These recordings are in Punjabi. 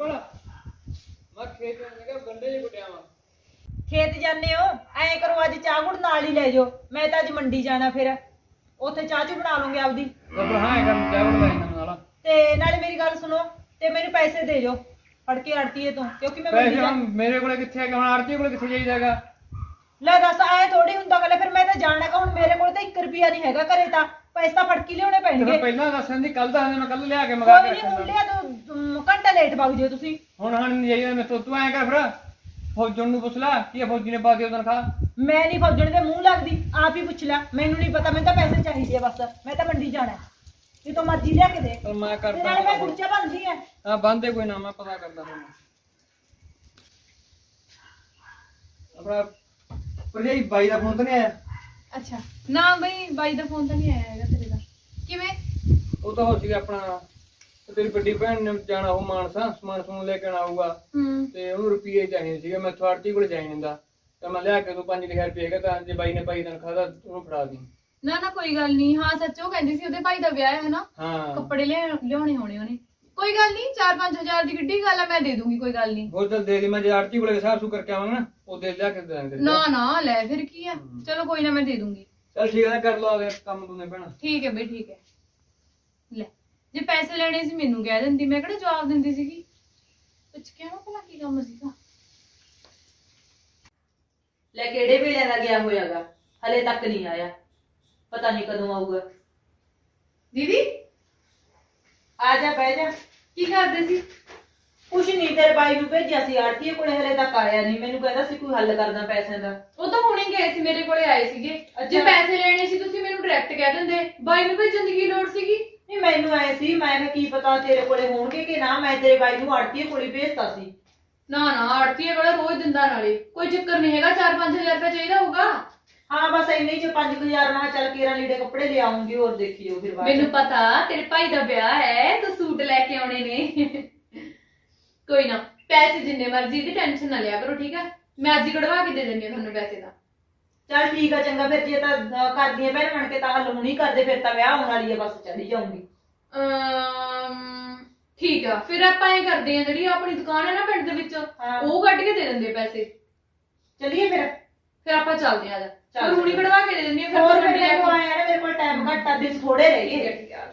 ਮੈਂ ਖੇਤ ਵਿੱਚ ਗਿਆ ਗੰਡੇ ਜਿਹੇ ਗੁੱਟਿਆ ਵਾਂ। ਖੇਤ ਜਾਂਦੇ ਹੋ? ਐਂ ਕਰੋ ਅੱਜ ਚਾਹ ਗੁੜ ਨਾਲ ਹੀ ਲੈ ਜਾਓ। ਮੈਂ ਤਾਂ ਅੱਜ ਮੰਡੀ ਜਾਣਾ ਫਿਰ। ਉੱਥੇ ਚਾਹ ਚੂ ਬਣਾ ਲਵਾਂਗੇ ਆਪਦੀ। ਰੱਬ ਹਾਂ ਕੰਮ ਚਾਵਲ ਲਾਈ ਨਾ ਨਾਲ ਤੇ ਨਾਲੇ ਮੇਰੀ ਗੱਲ ਸੁਣੋ ਤੇ ਮੈਨੂੰ ਪੈਸੇ ਦੇ ਜਾਓ। ਫੜ ਕੇ ਆੜਤੀਏ ਤੋਂ ਕਿਉਂਕਿ ਮੈਂ ਮੰਡੀ ਪੈਸੇ ਮੇਰੇ ਕੋਲੇ ਕਿੱਥੇ ਹੈਗਾ? ਹੁਣ ਆਰਤੀ ਕੋਲੇ ਕਿੱਥੇ ਜਾਈਦਾਗਾ ਲੈ ਦੱਸ ਐ ਥੋੜੀ ਹੁੰਦਾ ਗੱਲ ਫਿਰ ਮੈਂ ਤਾਂ ਜਾਣਾ ਕਿ ਹੁਣ ਮੇਰੇ ਕੋਲ ਤਾਂ 1 ਰੁਪਿਆ ਨਹੀਂ ਹੈਗਾ ਘਰੇ ਤਾਂ। ਪੈਸੇ ਤਾਂ ਫੜ ਕੇ ਲਿਆਉਣੇ ਤੇ ਪੈਣਗੇ। ਪਹਿਲਾਂ ਦੱਸਣ ਦੀ ਕੱਲ ਦਾ ਮੈਂ ਕੱਲ ਲਿਆ ਕੇ ਮੰਗਾ ਕੋਈ ਕੇ ਨਹੀਂ ਹੁਣ ਰੱਖਾਂਗਾ। ਲਿਆ ਦੋ ਘੰਟਾ ਲੇਟ ਵਗ ਜਿਓ ਤੁਸੀਂ। ਹੁਣ ਹਣ ਨਹੀਂ ਜਾਈਦਾ ਮੈਂ ਤੂੰ ਐਂ ਕਰ ਫਿਰ। ਫੌਜਣ ਨੂੰ ਪੁੱਛ ਲੈ ਕੀ ਆ ਫੌਜੀ ਨੇ ਪਾ ਦਿਓ ਤਨਖਾਹ? ਮੈਂ ਨਹੀਂ ਫੌਜਣ ਦੇ ਮੂੰਹ ਲੱਗਦੀ ਆਪ ਹੀ ਪੁੱਛ ਲੈ। ਮੈਨੂੰ ਨਹੀਂ ਪਤਾ ਮੈਨੂੰ ਤਾਂ ਪੈਸੇ ਚਾਹੀਦੇ ਆ ਬਸ। ਮੈਂ ਤਾਂ ਮੰਡੀ ਜਾਣਾ। ਜੇ ਤੋਂ ਮਰਜ਼ੀ ਲਿਆ ਕੇ ਦੇ। ਚਲ ਮੈਂ ਤੇ ਨਾਲੇ ਮੈਂ ਕਰਦਾ ਗੁਰਚਾ ਬਣਦੀ ਆ। ਆ ਬੰਦੇ ਕੋਈ ਨਾ ਮੈਂ ਪਤਾ ਕਰਦਾ ਹੁਣ ਆਪਣਾ ਭਰਜਾਈ ਬਾਈ ਦਾ ਫੋਨ ਤਾਂ ਨਹੀਂ ਆਇਆ? ਅੱਛਾ। ਨਾ ਬਈ ਬਾਈ ਦਾ ਫੋਨ ਤਾਂ ਨਹੀਂ ਆਇਆ ਹੈਗਾ। ਕਿਵੇਂ? ਉਹ ਤਾਂ ਹੋ ਸੀਗਾ ਆਪਣਾ ਤੇ ਤੇਰੀ ਵੱਡੀ ਭੈਣ ਨੇ ਜਾਣਾ ਉਹ ਮਾਨਸਾ ਸਮਾਨ ਸਮੂਨ ਲੈ ਕੇ ਆਉਣਾ ਹੋਊਗਾ। ਹੂੰ। ਤੇ ਉਹਨੂੰ ਰੁਪਈਏ ਚਾਹੀਦੇ ਸੀਗੇ ਮੈਂ ਥਵਾਰਤੀ ਕੋਲ ਜਾਈ ਜਾਂਦਾ। ਤਾਂ ਮੈਂ ਲਿਆ ਕੇ ਤੂੰ 5000 ਰੁਪਏ ਹੈਗਾ ਤਾਂ ਜੇ ਬਾਈ ਨੇ ਪਾਈ ਤਨਖਾਹ ਦਾ ਉਹਨੂੰ ਫੜਾ ਦੀ। ਨਾ ਨਾ ਕੋਈ ਗੱਲ ਨਹੀਂ। ਹਾਂ ਸੱਚੋ ਕਹਿੰਦੀ ਸੀ ਉਹਦੇ ਭਾਈ ਦਾ ਵਿਆਹ ਹੈ ਨਾ ਹਾਂ। ਕੱਪੜੇ ਲਿਆ ਲਿਆਉਣੇ ਹੋਣੇ ਉਹਨੇ। ਕੋਈ ਗੱਲ ਨਹੀਂ 4-5000 ਦੀ ਕਿੱਡੀ ਗੱਲ ਆ ਮੈਂ ਦੇ ਦੂੰਗੀ ਕੋਈ ਗੱਲ ਨਹੀਂ। ਹੋਰ ਚੱਲ ਦੇ ਦੀ ਮੈਂ ਜੇ ਆਰਤੀ ਕੋਲੇ ਹਿਸਾਬ ਸੂ ਕਰਕੇ ਆਵਾਂਗਾ ਨਾ ਉਹ ਦੇ ਲਿਆ ਕੇ ਦੇ ਦਾਂਗੇ ਨਾ ਨਾ ਲੈ ਫਿਰ ਕੀ ਆ। ਚਲੋ ਕੋਈ ਨਾ ਮੈਂ ਦੇ ਦੂੰਗੀ। ਚੱਲ ਠੀਕ ਹੈ ਕਰ ਲਓ ਆਗੇ ਕੰਮ ਤੂੰ ਨੇ ਭੈਣਾ। ਠੀਕ ਹੈ ਬਈ ਠੀਕ ਹੈ। ਲੈ ਜੇ ਪੈਸੇ ਲੈਣੇ ਸੀ ਮੈਨੂੰ ਕਹਿ ਦਿੰਦੀ ਮੈਂ ਕਿਹੜਾ ਜਵਾਬ ਦਿੰਦੀ ਸੀਗੀ? ਪੁੱਛ ਕੇ ਨਾ ਭਲਾ ਕੀ ਕੰਮ ਸੀਗਾ? ਲੈ ਕਿਹੜੇ ਵੇਲੇ ਦਾ ਗਿਆ ਹੋਇਆਗਾ? ਹਲੇ ਤੱਕ ਨਹੀਂ ਆਇਆ। ਪਤਾ ਨਹੀਂ ਕਦੋਂ ਆਊਗਾ। ਦੀਦੀ? ਆ ਜਾ ਬਹਿ ਜਾ। ਕੀ ਕਰਦੇ ਸੀ? ਕੁਛ ਨਹੀਂ ਤੇਰੇ ਬਾਈ ਨੂੰ ਭੇਜਿਆ ਸੀ ਆੜਤੀਏ ਕੋਲੇ ਹਲੇ ਤੱਕ ਆਇਆ ਨਹੀਂ। ਮੈਨੂੰ ਕਹਿੰਦਾ ਸੀ ਕੋਈ ਹੱਲ ਕਰਨਾ ਪੈਸਿਆਂ ਦਾ। ਉਹ ਤਾਂ ਹੁਣੇ ਗਏ ਸੀ ਮੇਰੇ ਕੋਲੇ ਆਏ ਸੀਗੇ। ਜੇ। ਪੈਸੇ ਲੈਣੇ ਸੀ ਤੁਸੀਂ ਮੈਨੂੰ ਡਾਇਰੈਕਟ ਕਹਿ ਦਿੰਦੇ। ਬਾਈ ਨੂੰ ਭੇਜਣ ਦੀ ਕੀ ਲੋੜ ਸੀਗੀ? ਨਹੀਂ ਮੈਨੂੰ ਆਏ ਸੀ ਮੈਂ ਕਿਹਾ ਕੀ ਪਤਾ ਤੇਰੇ ਕੋਲੇ ਹੋਣਗੇ ਕਿ ਨਾ। ਮੈਂ ਤੇਰੇ ਬਾਈ ਨੂੰ ਆੜਤੀਏ ਕੋਲੇ ਭੇਜਤਾ ਸੀ। ਨਾ ਨਾ ਆੜਤੀ ਵਾਲਾ ਰੋਜ਼ ਦਿੰਦਾ ਨਾਲੇ। ਕੋਈ ਚੱਕਰ ਨਹੀਂ ਹੈਗਾ 4-5000 ਰੁਪਏ ਚਾਹੀਦਾ ਹੋਊਗਾ। ਹਾਂ ਬਸ ਇੰਨੇ ਚ 5000 ਮੈਂ ਕਿਹਾ ਚੱਲ ਕੇਰਾਂ ਲੀੜੇ ਕੱਪੜੇ ਲਿਆਉਂਗੀ ਹੋਰ ਦੇਖੀਓ ਫਿਰ ਬਾਅਦ। ਮੈਨੂੰ ਪਤਾ ਤੇਰੇ ਭਾਈ ਦਾ ਵਿਆਹ ਹੈ ਤੂੰ ਸੂਟ ਲੈ ਕੇ ਆਉਣੇ ਨੇ। ਕੋਈ ਨਾ ਪੈਸੇ ਜਿੰਨੇ ਮਰਜ਼ੀ ਦੀ ਟੈਨਸ਼ਨ ਨਾ ਲਿਆ ਕਰੋ ਠੀਕ ਹੈ ਮੈਂ ਅੱਜ ਹੀ ਕਢਵਾ ਕੇ ਦੇ ਦਿੰਦੀ ਹਾਂ ਤੁਹਾਨੂੰ ਪੈਸੇ ਦਾ। ਚੱਲ ਠੀਕ ਆ ਚੰਗਾ ਫਿਰ ਜੇ ਤਾਂ ਅਹ, ਕਰਦੀਆਂ ਭੈਣ ਬਣ ਕੇ ਤਾਂ ਹੱਲ ਨਹੀਂ ਕਰਦੇ ਫਿਰ ਤਾਂ ਵਿਆਹ ਹੋਣ ਵਾਲੀ ਆ ਬਸ ਚਲੀ ਜਾਊਂਗੀ। ਅਮ, ਠੀਕ ਆ ਫਿਰ ਆਪਾਂ ਇਹ ਕਰਦੇ ਆ ਜਿਹੜੀ ਆਪਣੀ ਦੁਕਾਨ ਹੈ ਨਾ ਪਿੰਡ ਦੇ ਵਿੱਚ ਹਾਂ। ਉਹ ਕੱਢ ਕੇ ਦੇ ਦਿੰਦੇ ਪੈਸੇ। ਚਲਿਏ ਫਿਰ। ਫਿਰ ਆਪਾਂ ਚੱਲਦੇ ਆ ਜਾ। ਚੱਲ। ਹੁਣੀ ਕਢਵਾ ਕੇ ਦੇ ਦਿੰਦੀ ਆ ਫਿਰ ਹੋਰ ਆਪਾਂ ਫਿਰ ਮੰਡੀ ਲੈ ਮੈਨੂੰ ਕੇ ਆਇਆ ਨਾ ਮੇਰੇ ਕੋਲ ਟਾਈਮ ਘੱਟ ਆ ਦਿਨ ਥੋੜੇ ਰਹਿ ਠੀਕ ਗਏ ਹੈ ਠੀਕ ਹੈ ਆ।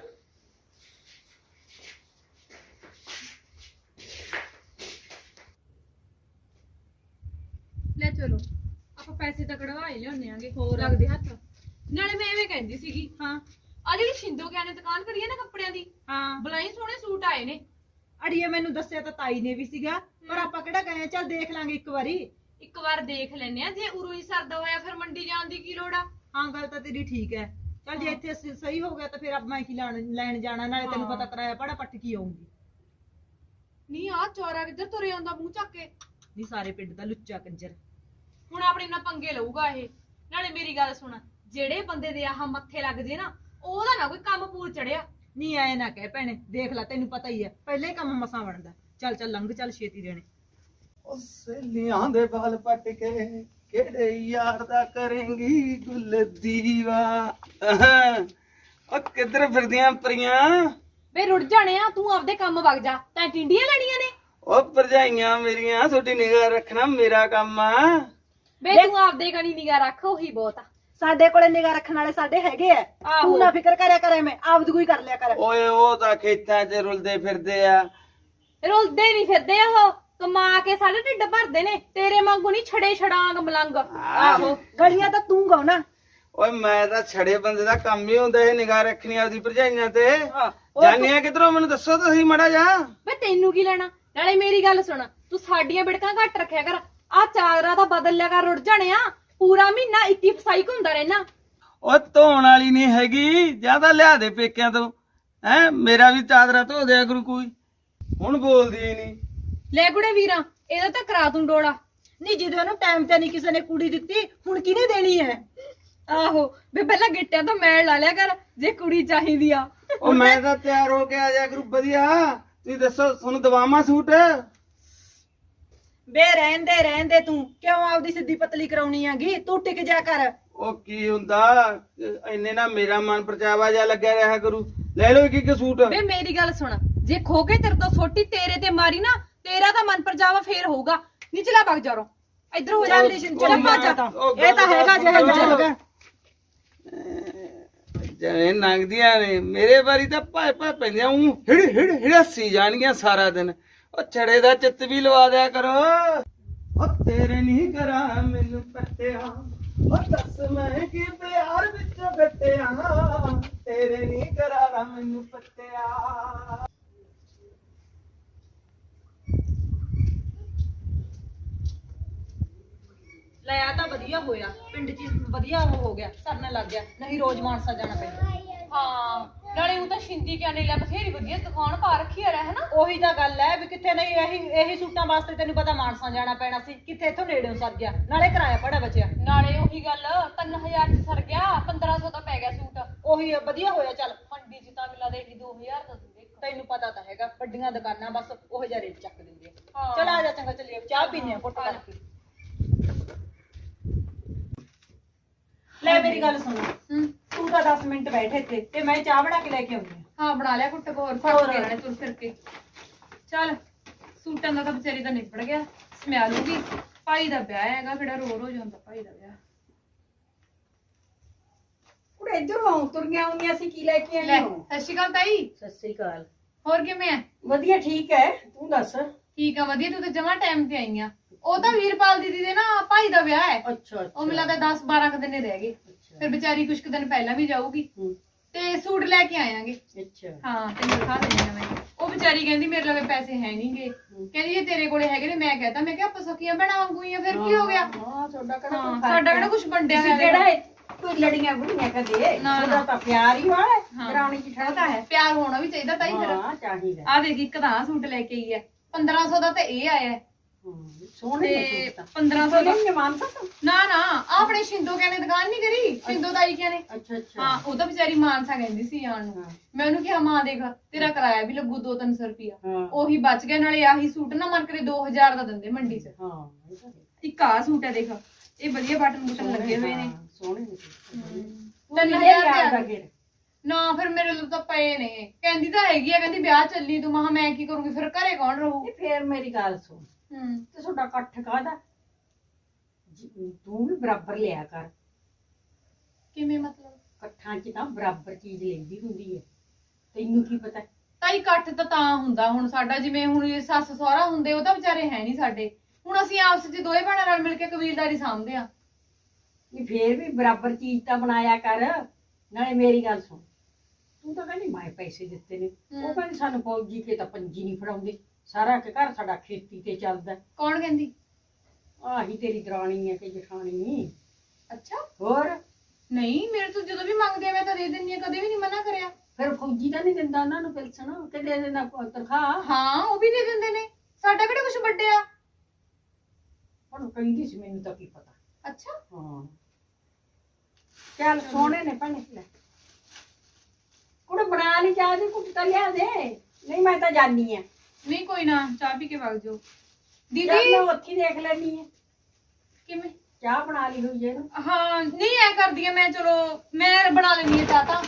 ਚਲੋ। ਆਪਾਂ ਪੈਸੇ ਤਾਂ ਕਢਵਾ ਹੀ ਲਿਆਉਣੇ ਆਂਗੇ ਹੋਰ ਲੱਗਦੇ ਹੱਥ। ਨਾਲੇ ਮੈਂ ਐਵੇਂ ਕਹਿੰਦੀ ਸੀਗੀ ਹਾਂ। ਆ ਜਿਹੜੀ ਸ਼ਿੰਦੋ ਕਿਆ ਨੇ ਦੁਕਾਨ ਕਰੀ ਹੈ ਨਾ ਕੱਪੜਿਆਂ ਦੀ? ਹਾਂ। ਬਲਾਈ ਸੋਹਣੇ ਸੂਟ ਆਏ ਨੇ। ਅੜੀਏ ਮੈਨੂੰ ਦੱਸਿਆ ਤਾਂ ਤਾਈ ਨੇ ਵੀ ਸੀਗਾ ਪਰ ਆਪਾਂ ਕਿਹੜਾ ਗਏ ਆ? ਚੱਲ ਦੇਖ ਲਾਂਗੇ ਇੱਕ ਵਾਰੀ। ਇੱਕ ਵਾਰ ਦੇਖ ਲੈਨੇ ਆ। ਜੇ ਉਰੋਂ ਹੀ ਸਰਦਾ ਹੋਇਆ ਫਿਰ ਮੰਡੀ ਜਾਣ ਦੀ ਕੀ ਲੋੜ ਆ? ਹਾਂ ਗੱਲ ਤਾਂ ਤੇਰੀ ਠੀਕ ਹੈ। ਚੱਲ ਜੇ ਇੱਥੇ ਸ- ਸਹੀ ਹੋ ਗਿਆ ਤਾਂ ਫਿਰ ਆਪਾਂ ਕੀ ਲੈਣ ਲੈਣ ਜਾਣਾ ਨਾਲੇ ਤੈਨੂੰ ਹਾਂ। ਪਤਾ ਕਰਾਇਆ ਪੜਾ ਪੱਟ ਕੀ ਆਉਂਗੀ ਨਹੀਂ ਆ ਚੋਰਾ ਕਿੱਧਰ ਤੁਰੇ ਆਉਂਦਾ ਮੂੰਹ ਚੱਕ ਕੇ? ਨਹੀਂ ਸਾਰੇ ਪਿੰਡ ਦਾ ਲੁੱਚਾ ਕੰਜਰ। ਹੁਣ ਆਪਣੇ ਨਾਲ ਪੰਗੇ ਲਊਗਾ ਇਹ। ਨਾਲੇ ਮੇਰੀ ਗੱਲ ਸੁਣ ਜਿਹੜੇ ਬੰਦੇ ਦੇ ਆਹ ਮੱਥੇ ਲੱਗ ਜੇ ਨਾ ਉਹਦਾ ਨਾ ਕੋਈ ਕੰਮ ਪੂਰ ਚੜਿਆ। ਨਹੀਂ ਆਏ ਨਾ ਕਹਿ ਭੈਣੇ ਦੇਖ ਲੈ ਤੈਨੂੰ ਪਤਾ ਹੀ ਹੈ ਪਹਿਲੇ ਹੀ ਕੰਮ ਮਸਾਂ ਬਣਦਾ। ਚੱਲ ਚੱਲ ਲੰਘ ਚੱਲ ਛੇਤੀ ਦੇਣੇ। ਉਹ ਸਹੇਲੀਆਂ ਦੇ ਬਾਲ ਪੱਟ ਕੇ ਕਿਹੜੇ ਯਾਰ ਦਾ ਕਰੇਂਗੀ ਗੁੱਲ ਦੀਵਾ? ਅਹਾਂ। ਉਹ ਕਿੱਧਰ ਫਿਰਦੀਆਂ ਪਰੀਆਂ? ਵੇ ਰੁੜ ਜਾਣੇ ਆ ਤੂੰ ਆਪਦੇ ਕੰਮ ਵਗ ਜਾ। ਤੈਂ ਟਿੰਡੀਆਂ ਲੈਣੀਆਂ ਨੇ? ਉਹ ਭਰਜਾਈਆਂ ਮੇਰੀਆਂ ਤੁਹਾਡੀ ਨਿਗਾਹ ਰੱਖਣਾ ਮੇਰਾ ਕੰਮ ਆ। ਵੇ ਤੂੰ ਆਪਦੇ ਕਣੀ ਨਿਗਾ ਰੱਖ ਉਹੀ ਬਹੁਤ ਆ। ਸਾਡੇ ਕੋਲੇ ਨਿਗਾ ਰੱਖਣ ਵਾਲੇ ਸਾਡੇ ਹੈਗੇ ਆ। ਆਹੋ। ਤੂੰ ਨਾ ਫਿਕਰ ਕਰਿਆ ਕਰੇ ਮੈਂ ਆਪਦੀ ਕੋਈ ਕਰ ਲਿਆ ਕਰ। ਓਏ ਉਹ ਤਾਂ ਖੇਤਾਂ 'ਚ ਰੁਲਦੇ ਫਿਰਦੇ ਆ। ਰੁਲਦੇ ਨਹੀਂ ਫਿਰਦੇ ਉਹ ਕਮਾ ਕੇ ਸਾਡੇ ਢਿੱਡ ਭਰਦੇ ਨੇ ਤੇਰੇ ਵਾਂਗੂ ਨਹੀਂ ਛੜੇ ਛੜਾਂਗ ਮਲੰਗ। ਆਹੋ। ਗਲੀਆਂ ਤਾਂ ਤੂੰ ਗਾਉਣਾ ਓਏ ਮੈਂ ਤਾਂ ਛੜੇ ਬੰਦੇ ਦਾ ਕੰਮ ਹੀ ਹੁੰਦਾ ਇਹ ਨਿਗਾਹ ਰੱਖਣੀ ਆਪਦੀ ਭਰਜਾਈਆਂ ਤੇ। ਹਾਂ, ਜਾਨੀਆਂ ਕਿਧਰੋਂ ਮੈਨੂੰ ਦੱਸੋ ਤਾਂ ਸਹੀ ਮੜਾ ਜਾ ਵੇ ਤੈਨੂੰ ਕੀ ਲੈਣਾ? ਨਾਲੇ ਮੇਰੀ ਗੱਲ ਸੁਣ ਤੂੰ ਸਾਡੀਆਂ ਬਿੜਕਾਂ ਘੱਟ ਰੱਖਿਆ ਕਰ ਆ ਚਾਦਰਾ ਤਾਂ ਬਦਲ ਲਿਆ ਕਰ ਰੁੜ ਜਾਣੇ ਆ। ਪੂਰਾ ਮਹੀਨਾ 21 ਫਸਾਈ ਘੁੰਮਦਾ ਰਹਿਣਾ। ਉਹ ਧੋਣ ਵਾਲੀ ਨਹੀਂ ਹੈਗੀ ਜ਼ਿਆਦਾ ਲਿਆ ਦੇ ਪੇਕਿਆਂ ਤੋਂ। ਹੈ ਮੇਰਾ ਵੀ ਚਾਦਰਾ ਧੋ ਦਿਆ ਕਰੂ ਕੋਈ। ਹੁਣ ਬੋਲਦੀ ਹੀ ਨਹੀਂ। ਲੈ ਗੁੜੇ ਵੀਰਾ ਇਹਦਾ ਤਾਂ ਕਰਾ ਤੂੰ ਡੋਲਾ। ਨਹੀਂ ਜਦੋਂ ਇਹਨੂੰ ਟਾਈਮ ਤੇ ਨਹੀਂ ਕਿਸੇ ਨੇ ਕੁੜੀ ਦਿੱਤੀ ਹੁਣ ਕਿਹਨੇ ਦੇਣੀ ਹੈ? ਆਹੋ ਵੇ ਪਹਿਲਾਂ ਗਿੱਟਿਆਂ ਤੋਂ ਮੈਲ ਲਾ ਲਿਆ ਕਰ ਜੇ ਕੁੜੀ ਚਾਹੀਦੀ ਆ। ਉਹ ਮੈਂ ਤਾਂ ਤਿਆਰ ਹੋ ਕੇ ਆ ਜਾ ਕਰੂ ਵਧੀਆ। ਤੁਸੀਂ ਦੱਸੋ ਤੁਹਾਨੂੰ ਦਵਾਵਾਂ ਸੂਟ? ਬੇ ਰਹਿਣ ਦੇ ਰਹਿਣ ਦੇ ਤੂੰ। ਕਿਉਂ ਆਪਦੀ ਸਿੱਧੀ ਪਤਲੀ ਕਰਾਉਣੀ ਆਗੀ ਤੂੰ ਟਿਕ ਜਾ ਕਰ। ਉਹ ਕੀ ਹੁੰਦਾ? ਇੰਨੇ ਨਾ ਮੇਰਾ ਮਨ ਪਰਚਾਵਾ ਜਾ ਲੱਗਿਆ ਰਿਹਾ ਕਰੂ। ਲੈ ਲਓ ਇੱਕ ਇੱਕ ਸੂਟ। ਵੇ ਮੇਰੀ ਗੱਲ ਸੁਣ। ਜੇ ਖੋ ਕੇ ਤੇਰੇ ਤੋਂ ਸੋਟੀ ਤੇਰੇ ਤੇ ਮਾਰੀ ਨਾ ਤੇਰਾ ਤਾਂ ਮਨ ਪਰਜਾਵਾ ਫੇਰ ਹੋਊਗਾ। ਨਿਚਲਾ ਵਗ ਜਾ ਰੋ ਇੱਧਰ ਹੋ ਜਾ ਚੱਲ ਚਲ ਭੱਜ ਜਾ ਉਹ ਇਹ ਤਾਂ ਹੈਗਾ ਜਿਹੇ ਜਲ ਜਿਵੇਂ ਨੰਗਦੀਆਂ ਨੇ। ਮੇਰੇ ਵਾਰੀ ਤਾਂ ਭਾਏ ਭਾਏ ਪੈਂਦੀਆਂ। ਉਹ ਹਿੜ ਹਿੜ ਹਿੜਸੀ ਜਾਣਗੀਆਂ ਸਾਰਾ ਦਿਨ। ਉਹ ਛੜੇ ਦਾ ਚਿੱਤ ਵੀ ਲਵਾ ਦਿਆ ਕਰੋ। ਉਹ ਤੇਰੇ ਨਹੀਂ ਕਰਾਂ ਮੈਨੂੰ ਪੱਟਿਆ। ਉਹ ਦੱਸ ਮੈਂ ਕਿ ਪਿਆਰ ਵਿੱਚ ਘਟਿਆ ਤੇਰੇ ਨਹੀਂ ਕਰਾਂ ਮੈਨੂੰ ਪੱਟਿਆ। ਲੈ ਆ ਤਾਂ ਵਧੀਆ ਹੋਇਆ ਪਿੰਡ 'ਚ ਵਧੀਆ ਉਹ ਹੋ ਗਿਆ ਸਰਨਾ ਲੱਗ ਗਿਆ ਨਹੀਂ ਰੋਜ਼ ਮਾਨਸਾ ਜਾਣਾ ਪੈਂਦਾ। ਹਾਂ ਨਾਲੇ ਉਹ ਤਾਂ ਸ਼ਿੰਦੀ ਕਿਆ ਨੇ ਲੈ ਬਥੇਰੀ ਵਧੀਆ ਦੁਕਾਨ ਪਾ ਰੱਖੀ ਆ ਹੈ ਨਾ? ਉਹੀ ਤਾਂ ਗੱਲ ਹੈ ਵੀ ਕਿੱਥੇ ਨਹੀਂ ਇਹੀ ਇਹੀ ਸੂਟਾਂ ਵਾਸਤੇ ਤੈਨੂੰ ਪਤਾ ਮਾਨਸਾ ਜਾਣਾ ਪੈਣਾ ਸੀ ਕਿੱਥੇ ਇੱਥੋਂ ਨੇੜਿਓਂ ਸਰ ਗਿਆ ਨਾਲੇ ਕਿਰਾਇਆ ਪੜਾ ਬਚਿਆ। ਨਾਲੇ ਉਹੀ ਗੱਲ 3000 ਚ ਸਰ ਗਿਆ 1500 ਦਾ ਪੈ ਗਿਆ ਸੂਟ। ਉਹੀ ਵਧੀਆ ਹੋਇਆ ਚੱਲ। ਮੰਡੀ ਚ ਤਾਂ ਮਿਲਾ ਦੇ 2000 ਦਾ ਦਿੰਦੇ ਤੈਨੂੰ ਪਤਾ ਤਾਂ ਹੈਗਾ ਵੱਡੀਆਂ ਦੁਕਾਨਾਂ ਬਸ ਉਹੋ ਜਿਹਾ ਰੇਟ ਚੱਕ ਦਿੰਦੇ ਆ। ਹਾਂ। ਚਲ ਆ ਜਾ ਚੰਗਾ ਚੱਲੀਏ ਚਾਹ ਪੀਨੇ ਆ ਪੁੱਟ ਕਰਕੇ। ਲੈ ਮੇਰੀ ਗੱਲ ਸੁਣ। ਹੂੰ। ਤੂੰ ਤਾਂ 10 ਮਿੰਟ ਬੈਠੇ ਇੱਥੇ ਤੇ ਮੈਂ ਚਾਹ ਬਣਾ ਕੇ ਲੈ ਕੇ ਆਉਂਦੀ ਹਾਂ। ਬਣਾ ਲਿਆ ਕੁੱਟ ਹੋਰ ਫੜ ਕੇ ਨਾਲੇ ਤੁਰ ਫਿਰ ਕੇ। ਚੱਲ ਸੂਟਾਂ ਦਾ ਤਾਂ ਵਿਚਾਰੀ ਦਾ ਨਿਬੜ ਗਿਆ ਸਮਿਆ ਲੂਗੀ ਭਾਈ ਦਾ ਵਿਆਹ ਹੈਗਾ ਕਿਹੜਾ ਰੋ ਰੋ ਜਾਂਦਾ ਭਾਈ ਦਾ ਵਿਆਹ। ਕੁੜੇ ਇਧਰੋਂ ਤੁਰੀਆਂ ਆਉਂਦੀਆਂ ਸੀ ਕੀ ਲੈ ਕੇ ਲੈ ਆਈ ਹੋ ਸਤਿ ਸ਼੍ਰੀ ਅਕਾਲ ਤਾਈ। ਸਤਿ ਸ੍ਰੀ ਅਕਾਲ। ਹੋਰ ਕਿਵੇਂ ਆ? ਵਧੀਆ ਠੀਕ ਹੈ ਤੂੰ ਦੱਸ। ਠੀਕ ਆ ਵਧੀਆ ਤੂੰ ਤਾਂ ਜਮਾ ਟਾਈਮ ਤੇ ਆਈ ਆ। ਉਹ ਤਾਂ ਵੀਰਪਾਲ ਦੀਦੀ ਦੇ ਨਾ ਭਾਈ ਦਾ ਵਿਆਹ ਹੈ। ਅੱਛਾ ਉਹ ਮਿਲਾ ਤਾਂ 10 12 ਕੁ ਦਿਨ ਹੀ ਰਹਿ ਗਏ। ਫਿਰ ਵਿਚਾਰੀ ਕੁਛ ਕੁ ਦਿਨ ਪਹਿਲਾਂ ਵੀ ਜਾਊਗੀ। ਹੂੰ। ਤੇ ਸੂਟ ਲੈ ਕੇ ਅੱਛਾ। ਹਾਂ ਤੈਨੂੰ ਦਿਖਾ ਦਿੰਦੀ ਆ ਮੈਂ। ਉਹ ਵਿਚਾਰੀ ਕਹਿੰਦੀ ਮੇਰੇ ਲਵੇ ਪੈਸੇ ਹੈ ਨਹੀਂਗੇ ਕਹਿੰਦੀ ਜੇ ਤੇਰੇ ਕੋਲੇ ਹੈਗੇ ਨੇ। ਮੈਂ ਕਹਤਾ ਮੈਂ ਕਿਹਾ ਆਪਾਂ ਸਖੀਆਂ ਭੈਣਾਂ ਵਾਂਗੂ ਹੀ ਆ ਫਿਰ ਕੀ ਹੋ ਗਿਆ? ਹਾਂ ਤੁਹਾਡਾ ਕਿਹੜਾ ਹਾਂ ਕੋਈ ਫ਼ਰਕ ਸਾਡਾ ਹੈ? ਕਿਹੜਾ ਕੁਝ ਵੰਡਿਆ ਤੁਸੀਂ ਹੋਇਆ ਕਿਹੜਾ ਹੈ? ਕੋਈ ਲੜੀਆਂ ਬੁੜੀਆਂ ਕਦੇ? ਨਾ। ਤੁਹਾਡਾ ਤਾਂ ਪਿਆਰ ਹੀ ਵਾਲਾ ਹੈ ਹਾਂ। ਜਿਠਾਣੀ ਤਾਂ ਹੈ। ਪਿਆਰ ਹੋਣਾ ਵੀ ਚਾਹੀਦਾ ਤਾਈ ਫਿਰ। ਹਾਂ ਚਾਹੀਦਾ। ਆ ਦੇਖ ਇੱਕ ਤਾਂ ਆਹ ਸੂਟ ਲੈ ਕੇ ਆਈ ਹੈ। 1500 ਦਾ ਤੇ ਇਹ ਆਇਆ ਹੈ ਹਾਂ, ਸੋਹਣੇ ਨੇ ਤੇ ਸੂਟ ਤਾਂ 1500 ਦਾ ਨਹੀਂ ਮਾਨਸਾ ਤੂੰ ਨਾ ਨਾ ਆਹ ਆਪਣੇ ਸ਼ਿੰਦੋ ਕਹਿੰਦੇ ਦੁਕਾਨ ਨਹੀਂ ਕਰੀ? ਸ਼ਿੰਦੋ ਤਾਈ ਕਹਿੰਦੇ ਅੱਛਾ ਅੱਛਾ। ਹਾਂ ਉਹ ਤਾਂ ਵਿਚਾਰੀ ਮਾਨਸਾ ਕਹਿੰਦੀ ਸੀ ਆਣ ਨੂੰ। ਹਾਂ। ਮੈਂ ਉਹਨੂੰ ਕਿਹਾ ਮਾਂ ਦੇਖ ਤੇਰਾ ਕਿਰਾਇਆ ਵੀ ਲੱਗੂ 2-300 ਰੁਪਿਆ ਹਾਂ। ਉਹੀ ਬਚ ਗਿਆ ਨਾਲੇ ਆਹੀ ਸੂਟ ਨਾ ਮਨ ਕਰੇ 2000 ਦਾ ਦਿੰਦੇ ਮੰਡੀ 'ਚ। ਹਾਂ ਇਹ ਤਾਂ ਹੈ। ਇੱਕ ਆਹ ਸੂਟ ਹੈ ਦੇਖ ਇਹ ਵਧੀਆ ਬਟਨ ਬੁਟਨ ਲੱਗੇ ਹੋਏ ਨੇ। ਸੋਹਣੇ ਨੇ ਸੂਟ। ਹਜ਼ਾਰ ਦਾ ਨਾ ਫਿਰ ਮੇਰੇ ਲਈ ਤਾਂ ਪਏ ਨੇ। ਕਹਿੰਦੀ ਤਾਂ ਹੈਗੀ ਆ ਕਹਿੰਦੀ ਵਿਆਹ ਚੱਲੀ ਤੂੰ। ਮਹਾ ਮੈਂ ਕੀ ਕਰੂੰਗੀ? ਫਿਰ ਘਰੇ ਕੌਣ ਰਹੂ? ਇਹ ਫੇਰ ਮੇਰੀ ਗੱਲ ਸੁਣ। ਹੂੰ। ਤੇ ਤੁਹਾਡਾ ਇਕੱਠ ਕਾਹਦਾ? ਜੀ, ਤੂੰ ਵੀ ਬਰਾਬਰ ਲਿਆ ਕਰ। ਕਿਵੇਂ ਮਤਲਬ? ਇਕੱਠਾਂ 'ਚ ਤਾਂ ਬਰਾਬਰ ਚੀਜ਼ ਲੈਂਦੀ ਹੁੰਦੀ ਹੈ। ਤੈਨੂੰ ਕੀ ਪਤਾ? ਤਾਈ ਇਕੱਠ ਤਾਂ ਤਾਂ ਹੁੰਦਾ ਹੁਣ ਸਾਡਾ। ਜਿਵੇਂ ਹੁਣ ਇਹ ਸੱਸ ਸਹੁਰਾ ਹੁੰਦੇ ਉਹ ਤਾਂ ਵਿਚਾਰੇ ਹੈ ਨਹੀਂ ਸਾਡੇ। ਹੁਣ ਅਸੀਂ ਆਪਸ ਵਿੱਚ ਦੋਏ ਭੈਣਾਂ ਨਾਲ ਮਿਲ ਕੇ ਕਬੀਲਦਾਰੀ ਸਾਂਭਦੇ ਆ ਨਹੀਂ ਫੇਰ ਵੀ ਬਰਾਬਰ ਚੀਜ਼ ਤਾਂ ਬਣਾਇਆ ਕਰ। ਨਾਲੇ ਮੇਰੀ ਗੱਲ ਸੁਣ। ਤੂੰ ਤਾਂ ਕਹਿੰਦੀ ਮੈਂ ਪੈਸੇ ਦਿੱਤੇ ਨੇ। ਉਹ। ਕਹਿੰਦੀ ਸਾਨੂੰ ਫੌਜੀ ਕੇ ਤਾਂ ਪੰਜੀ ਨਹੀਂ ਫੜਾਉਂਦੇ। ਸਾਰਾ ਕਿ ਘਰ ਸਾਡਾ ਖੇਤੀ ਤੇ ਚੱਲਦਾ। ਕੌਣ ਕਹਿੰਦੀ? ਆਹੀ ਤੇਰੀ ਦਰਾਣੀ ਹੈ ਕਿ ਜਠਾਣੀ। ਅੱਛਾ। ਹੋਰ? ਨਹੀਂ ਮੇਰੇ ਤੋਂ ਜਦੋਂ ਵੀ ਮੰਗਦੇ ਆ ਮੈਂ ਤਾਂ ਦੇ ਦਿੰਦੀ ਆ ਕਦੇ ਵੀ ਨਹੀਂ ਮਨਾ ਕਰਿਆ। ਫਿਰ ਫੌਜੀ ਤਾਂ ਨਹੀਂ ਦਿੰਦਾ ਉਹਨਾਂ ਨੂੰ ਪਿਲਸਣ ਕਿ ਦੇ ਦਿੰਦਾ ਤਨਖਾਹ ਹਾਂ ਉਹ ਵੀ ਦੇ ਦਿੰਦੇ ਨੇ। ਸਾਡਾ ਕਿਹੜਾ ਕੁਝ ਵੱਡਿਆ? ਹੁਣ ਕਹਿੰਦੀ ਸੀ ਮੈਨੂੰ ਤਾਂ ਕੀ ਪਤਾ। ਅੱਛਾ। ਹਾਂ। ਚੱਲ ਸੋਹਣੇ ਨੇ ਭੈਣੇ। ਲੈ ਬਣਾ ਲਈ ਚਾਹ ਦੀ ਕੁੱਟ ਤਾਂ ਲਿਆ ਦੇ। ਨਹੀਂ ਮੈਂ ਤਾਂ ਜਾਣੀ ਆ। ਨਹੀਂ ਕੋਈ ਨਾ ਚਾਹ ਪੀ ਕੇ ਵਗ ਜਾਓ। ਚੱਲ ਦੀਦੀ? ਮੈਂ ਉੱਥੇ ਹੀ ਦੇਖ ਲੈਣੀ ਆ। ਕਿਵੇਂ? ਚਾਹ ਬਣਾ ਲਈ ਹੋਈ ਹੈ ਨਾ। ਹਾਂ ਨਹੀਂ ਐ ਕਰਦੀ ਆ ਮੈਂ ਚਲੋ ਮੈਂ ਬਣਾ ਲੈਣੀ ਆ ਚਾਹ ਤਾਂ।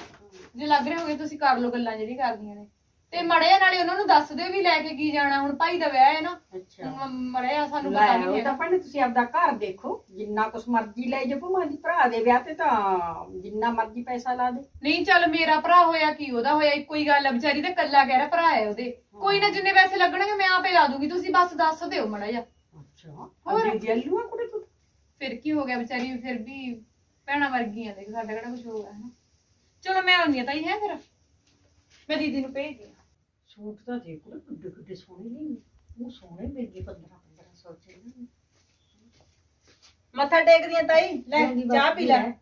ਜੇ ਲੱਗ ਰਹੇ ਹੋਗੇ ਤੁਸੀਂ ਕਰ ਲਓ ਗੱਲਾਂ ਜਿਹੜੀ ਕਰਦੀਆਂ ਨੇ। ਤੇ ਮੜਿਆ ਨਾਲੇ ਉਹਨਾਂ ਨੂੰ ਦੱਸ ਦਿਓ ਵੀ ਲੈ ਕੇ ਕੀ ਜਾਣਾ ਹੁਣ ਭਾਈ ਦਾ ਵਿਆਹ ਹੈ ਨਾ। ਅੱਛਾ। ਮੜਿਆ ਸਾਨੂੰ ਪਤਾ ਨਹੀਂ ਤਾਂ ਹੈਗਾ। ਭੈਣੇ ਤੁਸੀਂ ਆਪਦਾ ਘਰ ਦੇਖੋ ਜਿੰਨਾ ਕੁਛ ਮਰਜ਼ੀ ਲੈ ਜਾਓ ਭਾਵੇਂ ਦੀ ਭਰਾ ਦੇ ਵਿਆਹ ਤੇ ਤਾਂ ਜਿੰਨਾ ਮਰਜ਼ੀ ਪੈਸਾ ਲਾ ਦੇ। ਨਹੀਂ ਚੱਲ ਮੇਰਾ ਭਰਾ ਹੋਇਆ ਕੀ ਉਹਦਾ ਹੋਇਆ ਇੱਕੋ ਹੀ ਗੱਲ ਆ ਵਿਚਾਰੀ ਦਾ ਕੱਲਾ ਕਹਿ ਰਿਹਾ ਭਰਾ ਹੈ ਉਹਦੇ। ਕੋਈ ਨਾ ਜਿੰਨੇ ਪੈਸੇ ਲੱਗਣਗੇ ਮੈਂ ਆਪੇ ਲਾ ਦੂੰਗੀ ਤੁਸੀਂ ਬਸ ਦੱਸ ਦਿਓ ਮੜਾ ਜਾ ਅੱਛਾ ਹੋਰ? ਅੱਗੇ ਜੱਲੂ ਆ ਕੁੜੇ ਤੂੰ? ਫਿਰ ਕੀ ਹੋ ਗਿਆ ਵਿਚਾਰੀ ਫਿਰ ਵੀ ਭੈਣਾਂ ਵਰਗੀਆਂ ਦੇਖ ਸਾਡਾ ਕਿਹੜਾ ਕੁਝ ਹੋਗਾ ਹੈ ਚਲੋ ਮੈਂ ਆਉਂਦੀ ਆ ਤਾਈ ਹੈ ਫਿਰ। ਮੈਂ ਦੀਦੀ ਨੂੰ ਭੇਜਦੀ ਆ ਸੂਟ ਤਾਂ ਦੇਖ ਕੁੜੇ ਕਿੱਡੇ ਕਿੱਡੇ ਸੋਹਣੇ ਨੇ ਉਹ ਸੋਹਣੇ ਮਿਲ ਗਏ 15 1500 ਚ ਨਾ। ਮੱਥਾ ਟੇਕਦੀ ਆ ਤਾਈ? ਲੈ ਚਾਹ ਪੀ ਲੈ।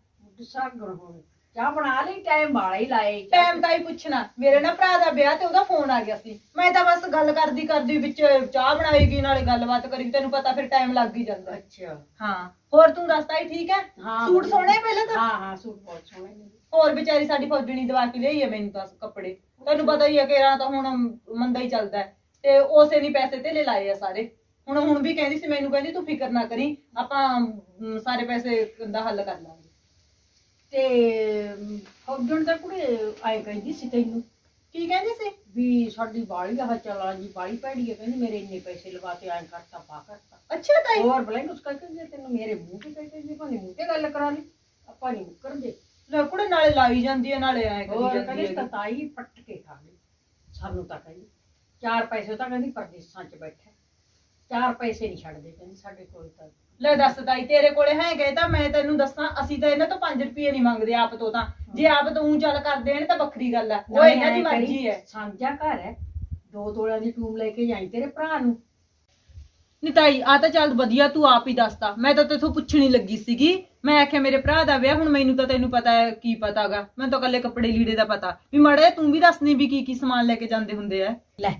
ਸਾਗਰ ਹੋਵੇ ਚਾਹ ਬਣਾ ਲਈ ਟਾਈਮ ਵਾਲਾ ਹੀ ਲਾਏ। ਟਾਈਮ ਤਾਂ ਹੀ ਪੁੱਛਣਾ। ਮੇਰੇ ਨਾ ਭਰਾ ਦਾ ਵਿਆਹ ਤੇ ਉਹਦਾ ਫੋਨ ਆ ਗਿਆ ਸੀ। ਮੈਂ ਤਾਂ ਬਸ ਗੱਲ ਕਰਦੀ ਕਰਦੀ ਵਿੱਚ ਚਾਹ ਬਣਾਏਗੀ ਨਾਲੇ ਗੱਲਬਾਤ ਕਰੀ। ਤੈਨੂੰ ਪਤਾ ਫਿਰ ਟਾਈਮ ਲੱਗ ਹੀ ਜਾਂਦਾ। ਹੈ। ਅੱਛਾ। ਹਾਂ। ਹੋਰ ਤੂੰ ਦੱਸ ਤਾਈ ਠੀਕ ਹੈ? ਹਾਂ ਸੂਟ ਵਧੀਆ। ਸੋਹਣੇ ਪਹਿਲਾਂ ਤਾਂ? ਹਾਂ ਹਾਂ ਸੂਟ ਬਹੁਤ ਸੋਹਣੇ ਨੇ। ਹੋਰ ਵਿਚਾਰੀ ਸਾਡੀ ਫੌਜਣੀ ਦਵਾ ਕੇ ਲਈ ਹੈ ਮੈਨੂੰ ਤਾਂ ਕੱਪੜੇ। ਤੈਨੂੰ ਪਤਾ ਹੀ ਹੈ ਕਿ ਰਾਂ ਤਾਂ ਹੁਣ ਮੰਦਾ ਹੀ ਚੱਲਦਾ ਹੈ। ਤੇ ਉਸੇ ਨਹੀਂ ਪੈਸੇ ਤੇ ਲੈ ਲਾਏ ਆ ਸਾਰੇ। ਹੁਣ ਹੁਣ ਵੀ ਕਹਿੰਦੀ ਸੀ ਮੈਨੂੰ ਕਹਿੰਦੀ ਤੂੰ ਫਿਕਰ ਨਾ ਕਰੀ ਆਪਾਂ ਅਮ, ਸਾਰੇ ਪੈਸੇ ਦਾ ਹੱਲ ਕਰ ਲਾਂਗੇ। ਤੇ ਫੌਜਣ ਦਾ ਕੁੜੇ ਆਏ ਕਹਿੰਦੀ ਸੀ ਤੈਨੂੰ ਕੀ ਕਹਿੰਦੀ ਸੀ? ਵੀ ਸਾਡੀ ਬਾਲੀ ਆ ਚਲਾਂ ਜੀ ਬਾਲੀ ਭੈੜੀ ਹੈ ਕਹਿੰਦੀ ਮੇਰੇ ਇੰਨੇ ਪੈਸੇ ਲਗਾਤੇ ਐਂ ਕਰਤਾ ਪਾ ਕਰਤਾ। ਅੱਛਾ ਤਾਈ। ਹੋਰ ਬਲੇ ਉਸ ਕਰਕੇ ਜੇ ਤੈਨੂੰ ਮੇਰੇ ਮੂੰਹ ਤੇ ਕਹਿੰਦੇ ਜੀ ਭਾਵੇਂ ਮੂੰਹ ਤੇ ਗੱਲ ਕਰਾ ਲਈ ਆਪਾਂ ਨਹੀਂ ਮੁੱਕਰਦੇ। ਲੈ ਕੁੜੇ ਨਾਲੇ ਲਾਈ ਜਾਂਦੀ ਹੈ ਨਾਲੇ ਐ ਕਰੀ ਜਾਂਦੀ ਹੈ ਤਾਂ ਤਾਈ ਪੱਟ ਕੇ ਖਾ ਲਈ। ਸਾਨੂੰ ਤਾਂ ਕਹਿੰਦੀ ਚਾਰ ਪੈਸੇ ਤਾਂ ਕਹਿੰਦੀ ਪਰਦੇਸਾਂ 'ਚ ਬੈਠਾ ਚਾਰ ਪੈਸੇ ਨਹੀਂ ਛੱਡਦੇ ਕਹਿੰਦੀ ਸਾਡੇ ਕੋਲ ਤਾਂ। ਲੈ ਦੱਸ ਤਾਈ ਤੇਰੇ ਕੋਲੇ ਹੈਗੇ ਤਾਂ ਮੈਂ ਤੈਨੂੰ ਦੱਸਾਂ ਅਸੀਂ ਤਾਂ ਇਹਨਾਂ ਤੋਂ 5 ਰੁਪਏ ਨਹੀਂ ਮੰਗਦੇ ਆਪ ਤੋਂ ਤਾਂ। ਜੇ ਆਪ ਤੂੰ ਚੱਲ ਕਰ ਦੇਣ ਤਾਂ ਵੱਖਰੀ ਗੱਲ ਹੈ ਉਹ ਇਹਨਾਂ ਦੀ ਮਰਜ਼ੀ ਹੈ। ਸਾਂਝਾ ਘਰ ਹੈ। ਦੋ ਤੋਲਿਆਂ ਦੀ ਟੂਮ ਲੈ ਕੇ ਜਾਈ ਤੇਰੇ ਭਰਾ ਨੂੰ। ਨਹੀਂ ਤਾਈ ਆ ਤਾਂ ਚੱਲ ਵਧੀਆ ਤੂੰ ਆਪ ਹੀ ਦੱਸਦਾ ਮੈਂ ਤਾਂ ਤੇਥੋਂ ਪੁੱਛਣੀ ਲੱਗੀ ਸੀਗੀ। ਮੈਂ ਆਖਿਆ, ਮੇਰੇ ਭਰਾ ਦਾ ਵਿਆਹ, ਹੁਣ ਮੈਨੂੰ ਤਾਂ ਤੈਨੂੰ ਪਤਾ ਹੈ, ਕੀ ਪਤਾਗਾ। ਮੈਂ ਤਾਂ ਕੱਲੇ ਕੱਪੜੇ ਲੀੜੇ ਦਾ ਪਤਾ। ਵੀ ਮੜੇ ਤੂੰ ਵੀ ਦੱਸਨੀ ਵੀ ਕੀ ਕੀ ਸਮਾਨ ਲੈ ਕੇ ਜਾਂਦੇ ਹੁੰਦੇ ਆ। ਲੈ,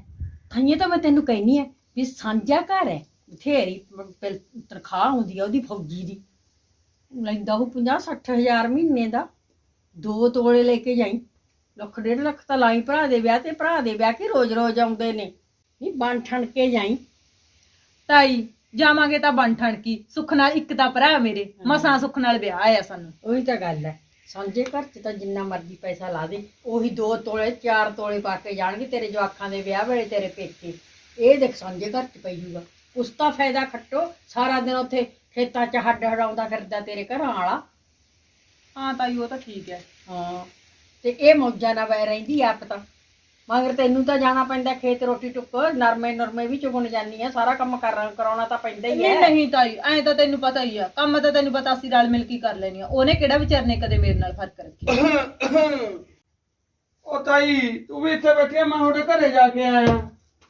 ਥਾਈਏ ਤਾਂ ਮੈਂ ਤੈਨੂੰ ਕਹਿਨੀ ਹੈ ਵੀ ਸਾਂਝਾ ਘਰ ਹੈ। ਬਥੇਰੀ ਤਨਖਾਹ ਹੁੰਦੀ ਆ ਉਹਦੀ ਫੌਜੀ ਦੀ। ਲੈਂਦਾ ਉਹ 50 60 ਹਜ਼ਾਰ ਮਹੀਨੇ ਦਾ। ਦੋ ਤੋਲੇ ਲੈ ਕੇ ਜਾਈ। ਲੱਖ, ਡੇਢ ਲੱਖ ਤਾਂ ਲਾਈ ਭਰਾ ਦੇ ਵਿਆਹ ਤੇ। ਭਰਾ ਦੇ ਵਿਆਹ ਕੇ ਰੋਜ਼ ਰੋਜ਼ ਆਉਂਦੇ ਨੇ। ਨਹੀਂ ਬਣ ਠਣ ਕੇ ਜਾਈ। ਤਾਈ ਜਾਵਾਂਗੇ ਤਾਂ ਬਣ ਠਣ ਕੀ ਸੁੱਖ ਨਾਲ ਇੱਕ ਤਾਂ ਭਰਾ ਮੇਰੇ ਮਸਾਂ ਸੁੱਖ ਨਾਲ ਵਿਆਹ ਆਇਆ ਸਾਨੂੰ। ਉਹੀ ਤਾਂ ਗੱਲ ਹੈ। ਸਾਂਝੇ ਘਰ 'ਚ ਤਾਂ ਜਿੰਨਾ ਮਰਜ਼ੀ ਪੈਸਾ ਲਾ ਦੇ ਉਹੀ ਦੋ ਤੋਲੇ ਚਾਰ ਤੋਲੇ ਪਾ ਕੇ ਜਾਣਗੇ ਤੇਰੇ ਜਵਾਕਾਂ ਦੇ ਵਿਆਹ ਵੇਲੇ ਤੇਰੇ ਪੇਕੇ। ਇਹ ਦੇਖ ਸਾਂਝੇ ਘਰ 'ਚ ਪਈ ਜੂਗਾ ਉਸ ਦਾ ਫਾਇਦਾ ਖੱਟੋ ਸਾਰਾ ਦਿਨ ਉੱਥੇ ਖੇਤਾਂ 'ਚ ਹੱਡ ਹੜਾਉਂਦਾ ਫਿਰਦਾ ਤੇਰੇ ਘਰਾਂ ਵਾਲਾ। ਹਾਂ ਤਾਈ ਉਹ ਤਾਂ ਠੀਕ ਹੈ। ਹਾਂ ਤੇ ਇਹ ਮੌਜਾਂ ਨਾਲ ਵੈ ਰਹਿੰਦੀ ਆਪ ਤਾਂ। ਮਗਰ ਤੈਨੂੰ ਤਾਂ ਜਾਣਾ ਪੈਂਦਾ ਖੇਤ ਰੋਟੀ ਟੁੱਕ ਨਰਮੇ ਨਰਮੇ ਵੀ ਚੁਗਣ ਜਾਨੀ ਆ ਸਾਰਾ ਕੰਮ ਕਰ ਕਰਾਉਣਾ ਤਾਂ ਪੈਂਦਾ ਹੀ ਨਹੀਂ ਹੈ ਨਹੀਂ ਤਾਈ ਐਂ ਤਾਂ ਤੈਨੂੰ ਪਤਾ ਹੀ ਆ ਕੰਮ ਤਾਂ ਤੈਨੂੰ ਪਤਾ ਅਸੀਂ ਰਲ ਮਿਲ ਕੇ ਹੀ ਕਰ ਲੈਣੀ ਆ ਉਹਨੇ ਕਿਹੜਾ ਵਿਚਾਰਨੇ ਕਦੇ ਮੇਰੇ ਨਾਲ ਫ਼ਰਕ ਰੱਖਿਆ? ਉਹ ਤਾਈ ਤੂੰ ਵੀ ਇੱਥੇ ਬੈਠੀ ਆ ਮੈਂ ਤੁਹਾਡੇ ਘਰੇ ਜਾ ਕੇ ਆਇਆ।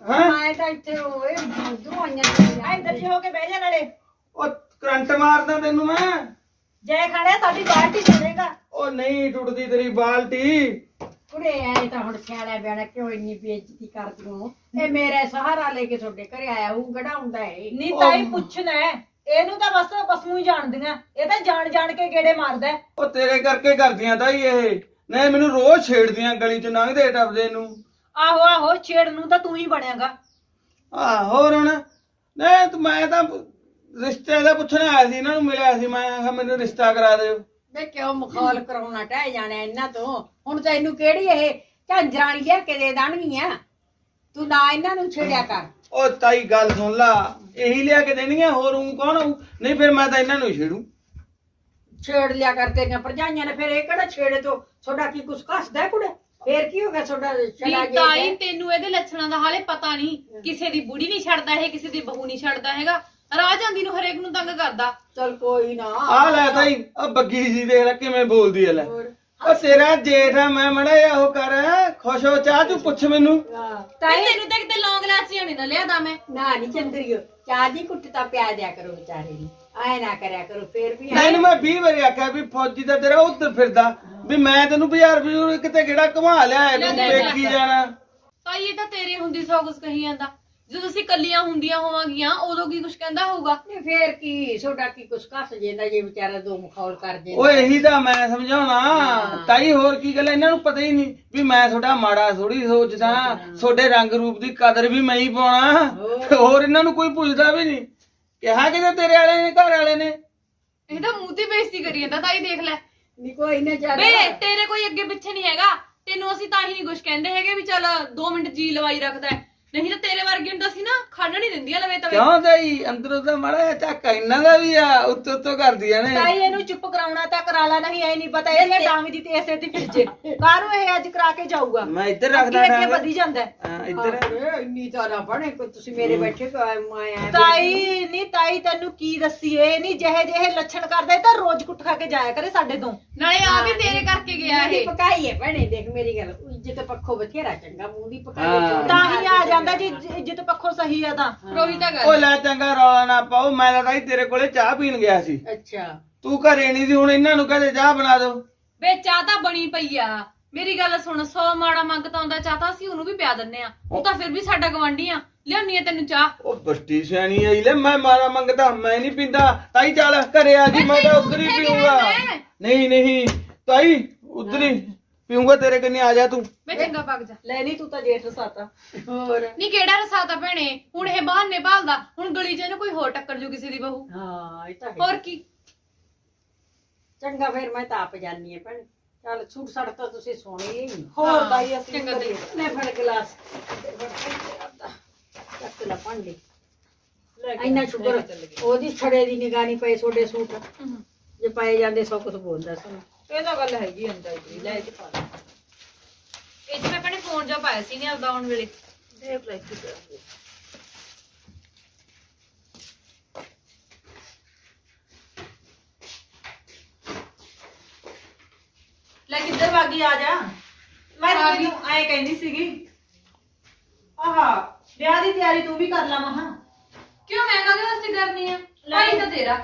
ਹਾਂ? ਮੈਂ ਤਾਂ ਇੱਥੇ ਓਏ ਉਧਰੋਂ ਆਈਆਂ ਇੱਧਰ ਜੀ ਹੋ ਕੇ ਬਹਿ ਜਾ ਨਾਲੇ। ਉਹ ਕਰੰਟ ਮਾਰਦਾ ਤੈਨੂੰ ਮੈਂ? ਜੈ ਖਾਣਾ ਸਾਡੀ ਬਾਲਟੀ ਛੋੜੇਗਾ ਉਹ ਨਹੀਂ ਟੁੱਟਦੀ ਤੇਰੀ ਬਾਲਟੀ। ਕੁੜੇ ਐ ਤਾਂ ਹੁਣ ਸਿਆਣਾ ਬਿਆਣਾ ਕਿਉਂ ਇੰਨੀ ਬੇਇੱਜ਼ਤੀ ਕਰਦੀ ਹੋ? ਇਹ ਮੇਰੇ ਸਹਾਰਾ ਲੈ ਕੇ ਤੁਹਾਡੇ ਘਰੇ ਆਇਆ ਕਿਹੜਾ ਹੁੰਦਾ ਏ ਨਹੀਂ ਤਾਈ ਪੁੱਛਣਾ ਹੈ। ਇਹਨੂੰ ਤਾਂ ਬਸ ਬਸਮੂ ਹੀ ਜਾਣਦੀਆਂ। ਇਹ ਤਾਂ ਜਾਣ ਜਾਣ ਕੇ ਗੇੜੇ ਮਾਰਦਾ ਹੈ। ਉਹ ਤੇਰੇ ਕਰਕੇ ਕਰਦੀਆਂ ਤਾਈ ਇਹ। ਨਹੀਂ ਮੈਨੂੰ ਰੋਜ਼ ਛੇੜਦੀਆਂ ਗਲੀ ਚ ਲੰਘਦੇ ਟੱਪਦੇ ਨੂੰ। ਆਹੋ ਆਹੋ ਛੇੜ ਨੂੰ ਤਾਂ ਤੂੰ ਹੀ ਬਣਿਆਗਾ। ਆ ਹੋਰ ਹੁਣ ਨਹੀਂ ਤੂੰ ਮੈਂ ਤਾਂ ਰਿਸ਼ਤੇ ਦਾ ਪੁੱਛਣ ਆਇਆ ਸੀ ਇਹਨਾਂ ਨੂੰ ਮਿਲਿਆ ਸੀ। ਮੈਂ ਕਿਹਾ ਮੈਨੂੰ ਰਿਸ਼ਤਾ ਕਰਾ ਦਿਓ। ਵੇ ਕਿਉਂ ਮਖੌਲ ਕਰਾਉਣਾ ਟਹਿ ਜਾਣਾ ਇਹਨਾਂ ਤੋਂ। ਹੁਣ ਤੈਨੂੰ ਕਿਹੜੀ ਇਹ ਝਾਂਜਰਾਣੀ ਲਿਆ ਕੇ ਦੇ ਦੇਣਗੀਆਂ? ਤੂੰ ਨਾ ਇਹਨਾਂ ਨੂੰ ਛੇੜਿਆ ਕਰ। ਉਹ ਤਾਈ ਗੱਲ ਸੁਣ ਲਾ ਇਹੀ ਲਿਆ ਕੇ ਦੇਣੀਆਂ ਹੋਰ ਉਹ ਕੌਣ ਹੋਊ? ਨਹੀਂ ਫਿਰ ਮੈਂ ਤਾਂ ਇਹਨਾਂ ਨੂੰ ਛੇੜੂ। ਛੇੜ ਲਿਆ ਕਰ ਤੇਰੀਆਂ ਭਰਜਾਈਆਂ ਨੇ ਫਿਰ ਇਹ ਕਿਹੜਾ ਛੇੜੇ ਤੋਂ? ਤੁਹਾਡਾ ਕੀ ਕੁਛ ਕੱਸਦਾ ਕੁੜੇ? ਫੇਰ ਕੀ ਹੋ ਗਿਆ ਤੁਹਾਡਾ ਛੜਾ ਵੀ ਤਾਈ ਤੈਨੂੰ ਇਹਦੇ ਲੱਛਣਾਂ ਦਾ ਹਾਲੇ ਪਤਾ ਨਹੀਂ। ਕਿਸੇ ਦੀ ਬੁੜੀ ਨਹੀਂ ਛੱਡਦਾ ਇਹ ਕਿਸੇ ਦੀ ਬਹੂ ਨਹੀਂ ਛੱਡਦਾ ਹੈਗਾ। ਰਾਹ ਜਾਂਦੀ ਨੂੰ ਹਰੇਕ ਨੂੰ ਤੰਗ ਕਰਦਾ। ਚਲ ਕੋਈ ਨਾ। ਆ ਲੈ ਤਾਈ ਆ ਬੱਗੀ ਜੀ ਦੇਖ ਲੈ ਕਿਵੇਂ ਬੋਲਦੀ ਐ ਲੈ। ਹੋਰ। ਉਹ ਤੇਰਾ ਜੇਠ ਆ ਮੈਂ ਮੜਾ ਉਹ ਕਰ ਖੁਸ਼ ਹੋ ਚਾਹ ਤੂੰ ਪੁੱਛ ਮੈਨੂੰ। ਹਾਂ। ਤਾਈ ਤੈਨੂੰ ਤਾਂ ਕਿਤੇ ਲੌਂਗ ਲਾਚੀਆਂ ਨਹੀਂ ਨਾ ਲਿਆਦਾ ਮੈਂ। ਨਾ ਨਹੀਂ ਚੰਦਰੀਓ ਚਾਹ ਦੀ ਕੁੱਟ ਤਾਂ ਪਿਆ ਦਿਆ ਕਰੋ ਵਿਚਾਰੇ ਨੂੰ। ਆਏ ਨਾ ਕਰਿਆ ਕਰੋ ਫੇਰ ਵੀ ਨਹੀਂ ਮੈਂ 20 ਵਾਰੀ ਆਖਿਆ ਵੀ ਫੌਜੀ ਦਾ ਤੇਰਾ ਉੱਧਰ ਫਿਰਦਾ ਵੀ ਮੈਂ ਤੈਨੂੰ 1000 ਰੁਪਏ ਕਿਤੇ ਕਿਹੜਾ ਘੁਮਾ ਲਿਆ ਤੂੰ ਵੇਖੀ ਜਾਣਾ। ਤਾਈ ਇਹ ਤਾਂ ਤੇਰੇ ਹੁੰਦੀ ਸੌ ਕੁਛ ਕਹੀ ਜਾਂਦਾ। ਜਦੋਂ ਅਸੀਂ ਕੱਲੀਆਂ ਹੁੰਦੀਆਂ ਹੋਵਾਂਗੀਆਂ ਉਦੋਂ ਕੀ ਕੁਛ ਕਹਿੰਦਾ ਹੋਊਗਾ? ਨਹੀਂ ਫੇਰ ਕੀ ਤੁਹਾਡਾ ਕੀ ਕੁਛ ਕੱਸ ਜਾਂਦਾ ਜੇ ਵਿਚਾਰਾ ਦੋ ਮਖੌਲ ਕਰ ਜੇ ਓਏ ਇਹੀ ਤਾਂ ਮੈਂ ਸਮਝਾਉਣਾ। ਤਾਈ ਹੋਰ ਕੀ ਗੱਲ ਹੈ, ਇਹਨਾਂ ਨੂੰ ਪਤਾ ਹੀ ਨਹੀਂ ਵੀ ਮੈਂ ਤੁਹਾਡਾ ਮਾੜਾ ਥੋੜੀ ਸੋਚਦਾ। ਤੁਹਾਡੇ ਰੰਗ ਰੂਪ ਦੀ ਕਦਰ ਵੀ ਮੈਂ ਹੀ ਪਾਉਣਾ। ਹੋਰ। ਇਹਨਾਂ ਨੂੰ ਕੋਈ ਪੁੱਛਦਾ ਵੀ ਨਹੀਂ। ਕਿਹਾ ਕਿਤੇ ਤੇਰੇ ਵਾਲੇ ਨੇ ਘਰ ਵਾਲੇ ਨੇ? ਇਹ ਤਾਂ ਮੂੰਹ ਤੇ ਬੇਇੱਜ਼ਤੀ ਕਰੀ ਜਾਂਦਾ ਤਾਈ ਦੇਖ ਲੈ। ਨਹੀਂ ਕੋਈ ਨਾ ਚੱਲ ਵੇ ਤੇਰੇ ਕੋਈ ਅੱਗੇ ਪਿੱਛੇ ਨਹੀਂ ਹੈਗਾ। ਤੈਨੂੰ ਅਸੀਂ ਤਾਂ ਹੀ ਨਹੀਂ ਕੁਛ ਕਹਿੰਦੇ ਹੈਗੇ ਵੀ ਚੱਲ 2 ਮਿੰਟ ਜੀ ਲਵਾਈ ਰੱਖਦਾ ਹੈ। ਨਹੀਂ ਤਾਂ ਤੇਰੇ ਵਰਗੇ ਨੂੰ ਤਾਂ ਅਸੀਂ ਨਾ ਖੜਨ ਨਹੀਂ ਦਿੰਦੀਆਂ ਲਵੇ ਤਵੇ। ਕਿਉਂ ਤਾਈ? ਅੰਦਰੋਂ ਤਾਂ ਮਾੜਾ ਜਿਹਾ ਝਾਕਾ ਇਹਨਾਂ ਦਾ ਵੀ ਆ ਉੱਤੋਂ ਉੱਤੋਂ ਕਰਦੀਆਂ ਨੇ। ਤਾਈ ਇਹਨੂੰ ਚੁੱਪ ਕਰਾਉਣਾ ਤਾਂ ਕਰਾ ਲਾ ਨਹੀਂ ਐ ਨਹੀਂ ਪਤਾ ਇਹ ਡਾਂਗ ਦੀ ਤੇ ਐਸੇ ਦੀ ਫਿਰ ਜੇ ਕਾਹਨੂੰ ਇਹ ਅੱਜ ਕਰਾ ਕੇ ਜਾਊਗਾ? ਮੈਂ ਇੱਧਰ ਰੱਖਦਾ ਅੱਗੇ ਅੱਗੇ ਡਾਂਗ ਵਧੀ ਜਾਂਦਾ। ਹੈ। ਹਾਂ ਇੱਧਰ ਏ, ਇੰਨੀ ਤਾਂ ਨਾ ਬਣੇ ਕੋਈ ਤੁਸੀਂ ਮੇਰੇ ਬੈਠੇ ਕੋ ਆਇਆ ਤਾਈ ਨਹੀਂ ਤਾਈ ਤੈਨੂੰ ਕੀ ਦੱਸੀਏ? ਨਹੀਂ ਜਿਹੇ ਜਿਹੇ ਲੱਛਣ ਕਰਦਾ ਇਹ ਤਾਂ ਰੋਜ਼ ਕੁੱਟ ਖਾ ਕੇ ਜਾਇਆ ਕਰੇ ਸਾਡੇ ਤੋਂ। ਨਾਲੇ ਆ ਵੀ ਤੇਰੇ ਕਰਕੇ ਗਿਆ ਇਹ। ਪਕਾਈ ਹੈ ਭੈਣੇ ਦੇਖ ਮੇਰੀ ਗੱਲ ਇੱਜ਼ਤ ਪੱਖੋਂ ਬਥੇਰਾ ਚੰਗਾ ਮੂੰਹ ਦੀ ਪਕਾਈ ਤਾਂ ਹੀ ਆ ਜਾਂਦਾ ਜੀ ਇੱਜ- ਇੱਜ਼ਤ ਪੱਖੋਂ ਸਹੀ ਆ ਤਾਂ। ਰੋਹੀ ਤਾਂ ਗੱਲ। ਲੈ ਚੰਗਾ ਰੌਲਾ ਨਾ ਪਾਓ ਮੈਂ ਤਾਂ ਤਾਈ ਤੇਰੇ ਕੋਲੇ ਚਾਹ ਪੀਣ ਗਿਆ ਸੀ। ਅੱਛਾ। ਤੂੰ ਘਰੇ ਨਹੀਂ ਸੀ ਹੁਣ ਇਹਨਾਂ ਨੂੰ ਕਹਦੇ ਚਾਹ ਬਣਾ ਦਿਓ। ਵੇ ਚਾਹ ਤਾਂ ਬਣੀ ਪਈ ਆ। ਮੇਰੀ ਗੱਲ ਸੁਣ 100 ਮਾੜਾ ਮੰਗਤਾ ਹੁੰਦਾ ਚਾਹ ਤਾਂ ਅਸੀਂ ਉਹਨੂੰ ਵੀ ਪਿਆ ਦਿੰਨੇ ਆ। ਉਹ ਤਾਂ ਫਿਰ ਵੀ ਸਾਡਾ ਗਵਾਂਢੀ ਆ। ਲਿਆਉਣੀ ਆ ਤੈਨੂੰ ਚਾਹ? ਉਹ ਬੱਟੀ ਸਿਆਣੀ ਆਈ ਲੈ ਮੈਂ ਮਾਰਾ ਮੰਗਦਾ ਮੈਂ ਨਹੀਂ ਪੀਂਦਾ। ਤਾਈ ਚੱਲ ਘਰੇ ਆ ਜੀ ਮੈਂ ਤਾਂ ਉਧਰ ਹੀ ਪੀਊਂਗਾ। ਮੈਂ? ਨਹੀਂ ਨਹੀਂ ਤਾਈ ਉਧਰ ਹੀ ਪੀਊਂਗਾ ਤੇਰੇ ਕੰਨੇ ਆ ਜਾ ਤੂੰ। ਵੇ ਚੰਗਾ ਭੱਗ ਜਾ। ਲੈ ਨਹੀਂ ਤੂੰ ਤਾਂ ਜੇਠ ਰਸਾਤਾ। ਹੋਰ? ਨਹੀਂ ਕਿਹੜਾ ਰਸਾਤਾ ਭੈਣੇ? ਹੁਣ ਇਹ ਬਹਾਨੇ ਭਾਲਦਾ। ਹੁਣ ਗਲੀ 'ਚ ਇਹਨੂੰ ਕੋਈ ਹੋਰ ਟੱਕਰ ਜੂ ਕਿਸੇ ਦੀ ਬਹੂ। ਹਾਂ ਇਹ ਤਾਂ ਹੈ। ਹੋਰ ਕੀ? ਚੰਗਾ ਫਿਰ ਮੈਂ ਤਾਂ ਆਪ ਜਾਨੀ ਹੈ ਭੈਣੇ। ਚੱਲ ਛੂਟ ਛੜ ਤਾਂ ਤੁਸੀਂ ਸੋਣੀ ਹੀ ਨਹੀਂ ਹੋਰ ਤਾਈ ਅਸੀਂ ਚੰਗਾ ਤਾਈ। ਲੈ ਫੜ ਗਲਾਸ। ਲੈ ਭਾਂਡੇ ਇੰਨਾ ਸ਼ੁਕਰ ਉਹਦੀ ਛੜੇ ਦੀ ਨਿਗਾਹ ਨਹੀਂ ਪਈ ਛੋਡੇ ਸੂਟ ਜੇ ਪਾਏ ਜਾਂਦੇ ਸਭ ਕੁਝ ਬੋਲਦਾ ਸਾਨੂੰ ਇਹ ਤਾਂ ਗੱਲ ਹੈਗੀ ਅੰਦਰ ਦੀ ਲੈ ਕੇ ਪਾ ਲੈ। ਇਹ ਚ ਮੈਂ ਆਪਣੇ ਫੋਨ ਜਾ ਪਾਇਆ ਸੀ ਨੇ ਆਪਦਾ ਆਉਣ ਵੇਲੇ। ਦੇਖ ਲੈ ਕੀ ਕਰਦੇ ਲੈ ਕਿੱਧਰ ਵਾਗੀ ਆ ਜਾ? ਮੈਂ। ਤੈਨੂੰ ਐ ਕਹਿੰਦੀ ਸੀਗੀ ਆਹਾ ਵਿਆਹ ਦੀ ਤਿਆਰੀ ਤੂੰ ਵੀ ਕਰ ਲਾ ਮਹਾ। ਕਿਉਂ ਮੈਂ ਕਾਹਦੇ ਵਾਸਤੇ ਕਰਨੀ ਆ? ਭਾਈ ਤਾਂ ਤੇਰਾ।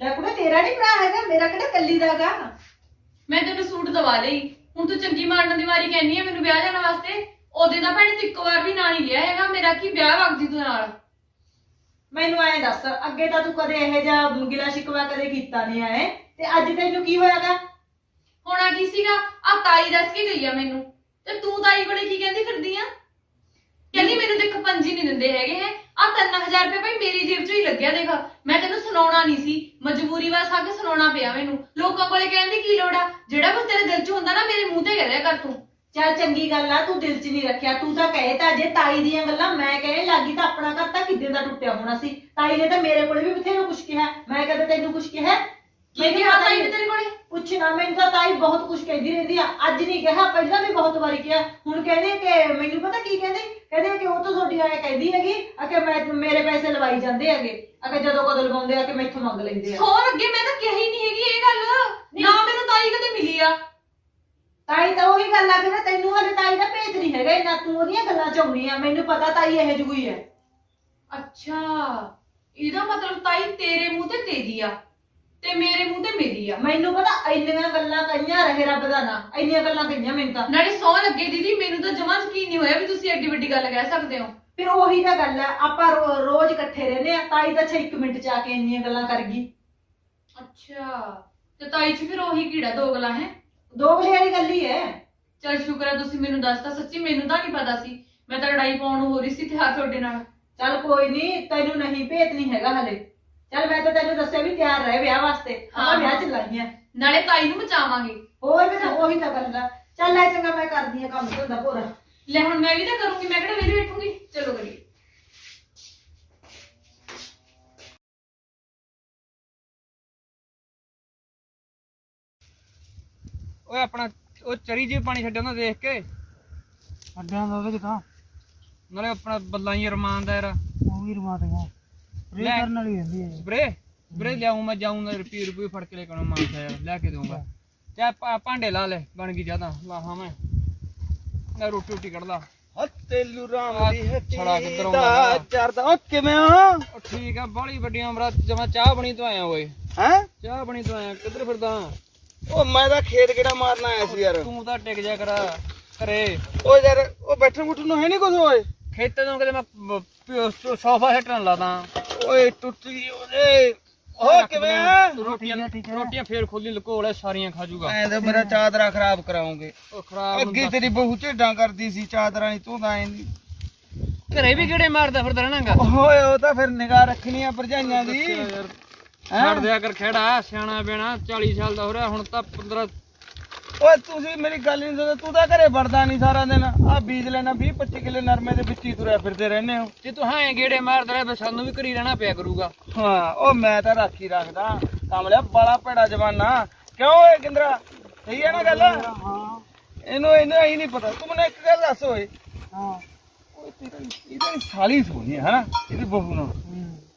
ਲੈ ਕੁੜੇ ਤੇਰਾ ਨਹੀਂ ਭਰਾ ਹੈਗਾ ਮੇਰਾ ਕਿਹੜਾ ਕੱਲੀ ਦਾਗਾ ਮੈਂ ਤੈਨੂੰ ਸੂਟ ਦਵਾ ਲਈ। ਹੁਣ ਤੂੰ ਚੰਗੀ ਮਾਰਨ ਦੀ ਵਾਰੀ ਕਹਿੰਨੀ ਆ ਮੈਨੂੰ ਵਿਆਹ ਜਾਣ ਵਾਸਤੇ। ਉਹਦੇ ਦਾ ਭੈਣੇ ਤੂੰ ਇੱਕ ਵਾਰ ਵੀ ਨਾਂ ਨਹੀਂ ਲਿਆ ਹੈਗਾ। ਮੇਰਾ ਕੀ ਵਿਆਹ ਵਗਦੀ ਤੂੰ ਨਾਲ? ਮੈਨੂੰ ਐ ਦੱਸ ਅੱਗੇ ਤਾਂ ਤੂੰ ਕਦੇ ਇਹੋ ਜਿਹਾ ਗਿਲਾ ਸ਼ਿਕਵਾ ਕਦੇ ਕੀਤਾ ਨਹੀਂ ਐ। ਤੇ ਅੱਜ ਤੈਨੂੰ ਕੀ ਹੋਇਆਗਾ ਹੋਣਾ ਕੀ ਸੀਗਾ? ਆ ਤਾਈ ਦੱਸ ਕੇ ਗਈ ਆ ਮੈਨੂੰ। ਤੇ ਤੂੰ ਤਾਈ ਕੋਲੇ ਕੀ ਕਹਿੰਦੀ ਫਿਰਦੀ ਆ? ਕਹਿੰਦੀ ਮੈਨੂੰ ਦੇਖ ਪੰਜੀ ਨਹੀਂ ਦਿੰਦੇ ਹੈਗੇ ਹੈ। ਆ 3000 ਰੁਪਏ ਭਾਈ ਮੇਰੀ ਜੇਬ ਚ ਹੀ ਲੱਗਿਆ ਦੇਖ। ਮੈਂ ਤੈਨੂੰ ਸੁਣਾਉਣਾ ਨਹੀਂ ਸੀ। ਮਜਬੂਰੀ ਵਾਸ ਆ ਕੇ ਸੁਣਾਉਣਾ ਪਿਆ ਮੈਨੂੰ। ਲੋਕਾਂ ਕੋਲੇ ਕਹਿਣ ਦੀ ਕੀ ਲੋੜ ਆ? ਜਿਹੜਾ ਕੁਝ ਤੇਰੇ ਦਿਲ 'ਚ ਹੁੰਦਾ ਨਾ, ਮੇਰੇ ਮੂੰਹ ਤੇ ਕਹਿ ਦਿਆ ਕਰ ਤੂੰ। ਚੱਲ ਚੰਗੀ ਗੱਲ ਆ, ਤੂੰ ਦਿਲ 'ਚ ਨਹੀਂ ਰੱਖਿਆ। ਤੂੰ ਤਾਂ ਕਹੇ ਤਾਂ ਜੇ ਤਾਈ ਦੀਆਂ ਗੱਲਾਂ ਮੈਂ ਕਹਿਣ ਲੱਗੀ ਤਾਂ ਆਪਣਾ ਘਰ ਤਾਂ ਕਿੱਦੇ ਦਾ ਟੁੱਟਿਆ ਹੋਣਾ ਸੀ। ਤਾਈ ਨੇ ਤਾਂ ਮੇਰੇ ਕੋਲੇ ਵੀ ਬਥੇਰਾ ਕੁਛ ਕਿਹਾ। ਮੈਂ ਕਦੇ ਤੈਨੂੰ ਕੁਛ ਕਿਹਾ? ਮੈਨੂੰ ਪਤਾ ਹੀ ਨੇ ਤੇਰੇ ਕੋਲੇ। ਪੁੱਛਣਾ ਮੈਨੂੰ ਤਾਂ ਤਾਈ ਬਹੁਤ ਕੁਝ ਕਹਿੰਦੀ ਰਹਿੰਦੀ ਆ। ਅੱਜ ਨਹੀਂ ਕਿਹਾ ਪਹਿਲਾਂ ਵੀ ਬਹੁਤ ਵਾਰੀ ਕਿਹਾ। ਹੁਣ ਕਹਿੰਦੇ ਕਿ ਮੈਨੂੰ ਪਤਾ ਕੀ ਕਹਿੰਦੇ? ਕਹਿੰਦੇ ਕਿ ਉਹ ਤਾਂ ਤੁਹਾਡੀ ਆਏ ਕਹਿੰਦੀ ਹੈਗੀ ਆ ਕਿ ਮੈਂ ਮੇਰੇ ਪੈਸੇ ਲਵਾਈ ਜਾਂਦੇ ਹੈਗੇ। ਆ ਕਿ ਜਦੋਂ ਕਦੋਂ ਲਵਾਉਂਦੇ ਆ ਕਿ ਮੈਥੋਂ ਮੰਗ ਲੈਂਦੇ ਆ। ਹੋਰ ਅੱਗੇ ਮੈਂ ਤਾਂ ਕਿਹਾ ਨਹੀਂ ਹੈਗੀ ਇਹ ਗੱਲ। ਨਾ ਮੈਨੂੰ ਤਾਈ ਕਦੇ ਮਿਲੀ ਆ। ਤਾਈ ਤਾਂ ਉਹੀ ਗੱਲ ਆ ਕਿ ਨਾ ਤੈਨੂੰ ਹਲੇ ਤਾਈ ਦਾ ਭੇਤ ਨਹੀਂ ਹੈਗਾ ਇੰਨਾ। ਤੂੰ ਉਹਦੀਆਂ ਗੱਲਾਂ ਚ ਆਉਣੀ ਆ। ਮੈਨੂੰ ਪਤਾ ਤਾਈ ਇਹੋ ਜਿਹੀ ਹੈ। ਅੱਛਾ। ਇਹਦਾ ਮਤਲਬ ਤਾਈ ਤੇਰੇ ਮੂੰਹ ਤੇ ਤੇਰੀ ਆ। ਤੇ ਮੇਰੇ ਮੂੰਹ ਤੇ ਮੇਰੀ ਆ। ਮੈਨੂੰ ਪਤਾ ਇੰਨੀਆਂ ਗੱਲਾਂ ਕਈਆਂ ਰਹੇ ਰੱਬ ਦਾ ਨਾ। ਇੰਨੀਆਂ ਗੱਲਾਂ ਕਈਆਂ ਮੈਨੂੰ ਤਾਂ। ਨਾਲੇ ਸੌ ਲੱਗੇ ਦੀਦੀ ਮੈਨੂੰ ਤਾਂ ਜਮਾਂ ਯਕੀਨ ਨਹੀਂ ਹੋਇਆ ਵੀ ਤੁਸੀਂ ਐਡੀ ਵੱਡੀ ਗੱਲ ਕਹਿ ਸਕਦੇ ਹੋ। ਫਿਰ ਉਹੀ ਤਾਂ ਗੱਲ ਹੈ ਆਪਾਂ ਰੋ- ਰੋਜ਼ ਇਕੱਠੇ ਰਹਿੰਦੇ ਆ ਤਾਈ ਤਾਂ ਛੇ ਇੱਕ ਮਿੰਟ ਚ ਆ ਕੇ ਇੰਨੀਆਂ ਗੱਲਾਂ ਕਰ ਗਈ। ਅੱਛਾ ਤੇ ਤਾਈ ਚ ਫਿਰ ਉਹੀ ਕੀੜਾ ਦੋਗਲਾ ਹੈ? ਦੋਗਲੇ ਵਾਲੀ ਗੱਲ ਹੀ ਹੈ। ਚਲ ਸ਼ੁਕਰ ਹੈ ਤੁਸੀਂ ਮੈਨੂੰ ਦੱਸਤਾ ਸੱਚੀ ਮੈਨੂੰ ਤਾਂ ਨਹੀਂ ਪਤਾ ਸੀ। ਮੈਂ ਤਾਂ ਲੜਾਈ ਪਾਉਣ ਨੂੰ ਹੋ ਰਹੀ ਸੀ ਤਿਆਰ ਤੁਹਾਡੇ ਨਾਲ। ਚੱਲ ਕੋਈ ਨਹੀਂ ਤੈਨੂੰ ਨਹੀਂ ਭੇਤ ਨਹੀਂ ਹੈਗਾ ਹਲੇ। ਚੱਲ ਮੈਂ ਤਾਂ ਤੈਨੂੰ ਦੱਸਿਆ ਵੀ ਤਿਆਰ ਰਹਿ ਵਿਆਹ ਵਾਸਤੇ। ਆਪਾਂ ਹਾਂ। ਵਿਆਹ ਚ ਲਾਈਆਂ ਨਾਲੇ ਤਾਈ ਨੂੰ ਬਚਾਵਾਂਗੇ। ਹੋਰ ਵੀ ਤਾਂ ਉਹੀ ਤਾਂ ਗੱਲ ਆ ਚੱਲ ਲੈ ਚੰਗਾ ਮੈਂ ਕਰਦੀ ਆ ਕੰਮ ਧੰਦਾ ਪੂਰਾ ਲੈ ਹੁਣ ਮੈਂ ਵੀ ਤਾਂ ਕਰੂੰਗੀ ਮੈਂ ਕਿਹੜਾ ਵੇਲੇ ਬੈਠੂੰਗੀ। ਚਲੋ ਕਰੀਏ ਓਏ ਆਪਣਾ ਉਹ ਚਰੀ ਜੀ ਪਾਣੀ ਛੱਡਿਆ ਨਾ ਦੇਖ ਕੇ। ਅੱਡਿਆਂ ਦਾ ਉਹਦੇ ਕਿਥਾਂ ਨਾਲੇ ਆਪਣਾ ਬੱਲਾਂ ਹੀ ਰਮਾਨ ਦਾ ਯਾਰ। ਉਹ ਵੀ ਰਵਾ ਲੈ। ਵਾਲੀ ਹੁੰਦੀ ਹੈ ਸਪਰੇ ਸਪਰੇ ਲਿਆਉਂ ਮੈਂ ਜਾਊਂਗਾ ਰੁਪਏ ਰੁਪਏ ਫੜ ਕੇ ਲੈ ਕੇ ਆਉਣਾ ਮਾਨਸਾ ਯਾਰ ਲੈ ਕੇ ਦਊਂਗਾ। ਚਾਹ ਭਾ- ਭਾਂਡੇ ਲਾ ਲੈ ਬਣ ਗਈ ਜ਼ਿਆਦਾ ਲਾਹਾਂ ਮੈਂ। ਲੈ ਰੋਟੀ ਰੋਟੀ ਕੱਢ ਲਾ। ਓ ਤੇਲੂ ਰਾਮ ਆਹ ਦੀ ਹੱਟੀ ਛੜਾ ਕਿੱਧਰੋਂ ਦਾ ਆਉਂਦਾ? ਚਰਦਾ ਓ ਕਿਵੇਂ ਆ? ਉਹ ਠੀਕ ਆ ਬਾਹਲੀ ਵੱਡੀਆਂ ਉਮਰਾਂ ਜਮਾ ਚਾਹ ਬਣੀ ਤੋਂ ਆਇਆ ਓਏ। ਹੈ? ਚਾਹ ਬਣੀ ਤੋਂ ਆਇਆ ਕਿੱਧਰ ਫਿਰਦਾ? ਉਹ ਮੈਂ ਤਾਂ ਖੇਤ ਕਿਹੜਾ ਮਾਰਨਾ ਆਇਆ ਸੀ ਯਾਰ। ਤੂੰ ਤਾਂ ਟਿਕ ਜਾ ਕਰ ਘਰੇ। ਓ ਯਾਰ ਉਹ ਬੈਠਣ ਬੁੱਠਣ ਨੂੰ ਹੈ ਨਹੀਂ ਕੁਝ ਓਏ। ਖੇਤੇ ਤੋਂ ਕਿਤੇ ਮੈਂ ਬ- ਪ- ਸੋਫਾ ਸੈੱਟ ਲਾ ਦਾਂ ਓਏ ਟੁੱਟ ਗਈ ਉਹਦੇ। ਓ ਕਿਵੇਂ ਆ? ਰੋਟੀਆਂ ਰੋਟੀਆਂ ਫੇਰ ਖੋਲੀ ਲਕੋ ਲੈ ਸਾਰੀਆਂ ਖਾ ਜੂਗਾ। ਐਂ ਤਾਂ ਮੇਰਾ ਚਾਦਰਾ ਖਰਾਬ ਕਰਾਉਂਗੇ। ਉਹ ਖਰਾਬ ਅੱਗੇ ਤੇਰੀ ਬਹੂ ਝੇਡਾਂ ਕਰਦੀ ਸੀ ਚਾਦਰਾਂ ਨਹੀਂ ਤੂੰ ਤਾਂ ਐਂ ਨੀ। ਘਰੇ ਵੀ ਕਿਹੜੇ ਮਾਰਦਾ ਫਿਰਦਾ ਰਹਿਣਾਗਾ? ਓਏ ਉਹ ਤਾਂ ਫਿਰ ਨਿਗਾਹ ਰੱਖਣੀ ਆ ਭਰਜਾਈਆਂ ਦੀ। ਛੱਡ ਦਿਆ ਕਰ ਖੇੜਾ ਸਿਆਣਾ ਬੇਣਾ 40 ਸਾਲ ਦਾ ਹੋ ਰਿਹਾ ਹੁਣ ਤਾਂ 15 ਓਏ ਤੁਸੀਂ ਮੇਰੀ ਗੱਲ ਨਹੀਂ ਸੁਣਦੇ ਤੂੰ ਤਾਂ ਘਰੇ ਵੜਦਾ ਨਹੀਂ ਸਾਰਾ ਦਿਨ। ਆ ਬੀਜ ਲੈਣਾ 20 25 ਕਿੱਲੇ ਨਰਮੇ ਦੇ ਵਿੱਚ ਹੀ ਤੁਰਿਆ ਫਿਰਦੇ ਰਹਿੰਦੇ ਹੋ। ਜੇ ਤੂੰ ਹਾਂ ਗੇੜੇ ਮਾਰਦਾ ਰਿਹਾ ਫਿਰ ਸਾਨੂੰ ਵੀ ਘਰੀ ਰਹਿਣਾ ਪਿਆ ਕਰੂਗਾ। ਹਾਂ ਉਹ ਮੈਂ ਤਾਂ ਰਾਖੀ ਰੱਖਦਾ। ਕਮਲਿਆ ਬੜਾ ਭੈੜਾ ਜਮਾਨਾ ਕਿਉਂ ਏ ਕਿੰਦਰਾ? ਸਹੀ ਹੈ ਨਾ ਗੱਲ? ਹਾਂ ਇਹਨੂੰ ਇਹਨੂੰ ਹੀ ਨਹੀਂ ਪਤਾ। ਤੂੰ ਮੈਨੂੰ ਇੱਕ ਗੱਲ ਦੱਸ ਓਏ। ਹਾਂ। ਓਏ ਤੇਰੀ ਇਹਦੀ ਸਾਲੀ ਸੋਹਣੀ ਹੈ ਹਨਾ? ਇਹਦੀ ਬਹੂ ਨਾਲ।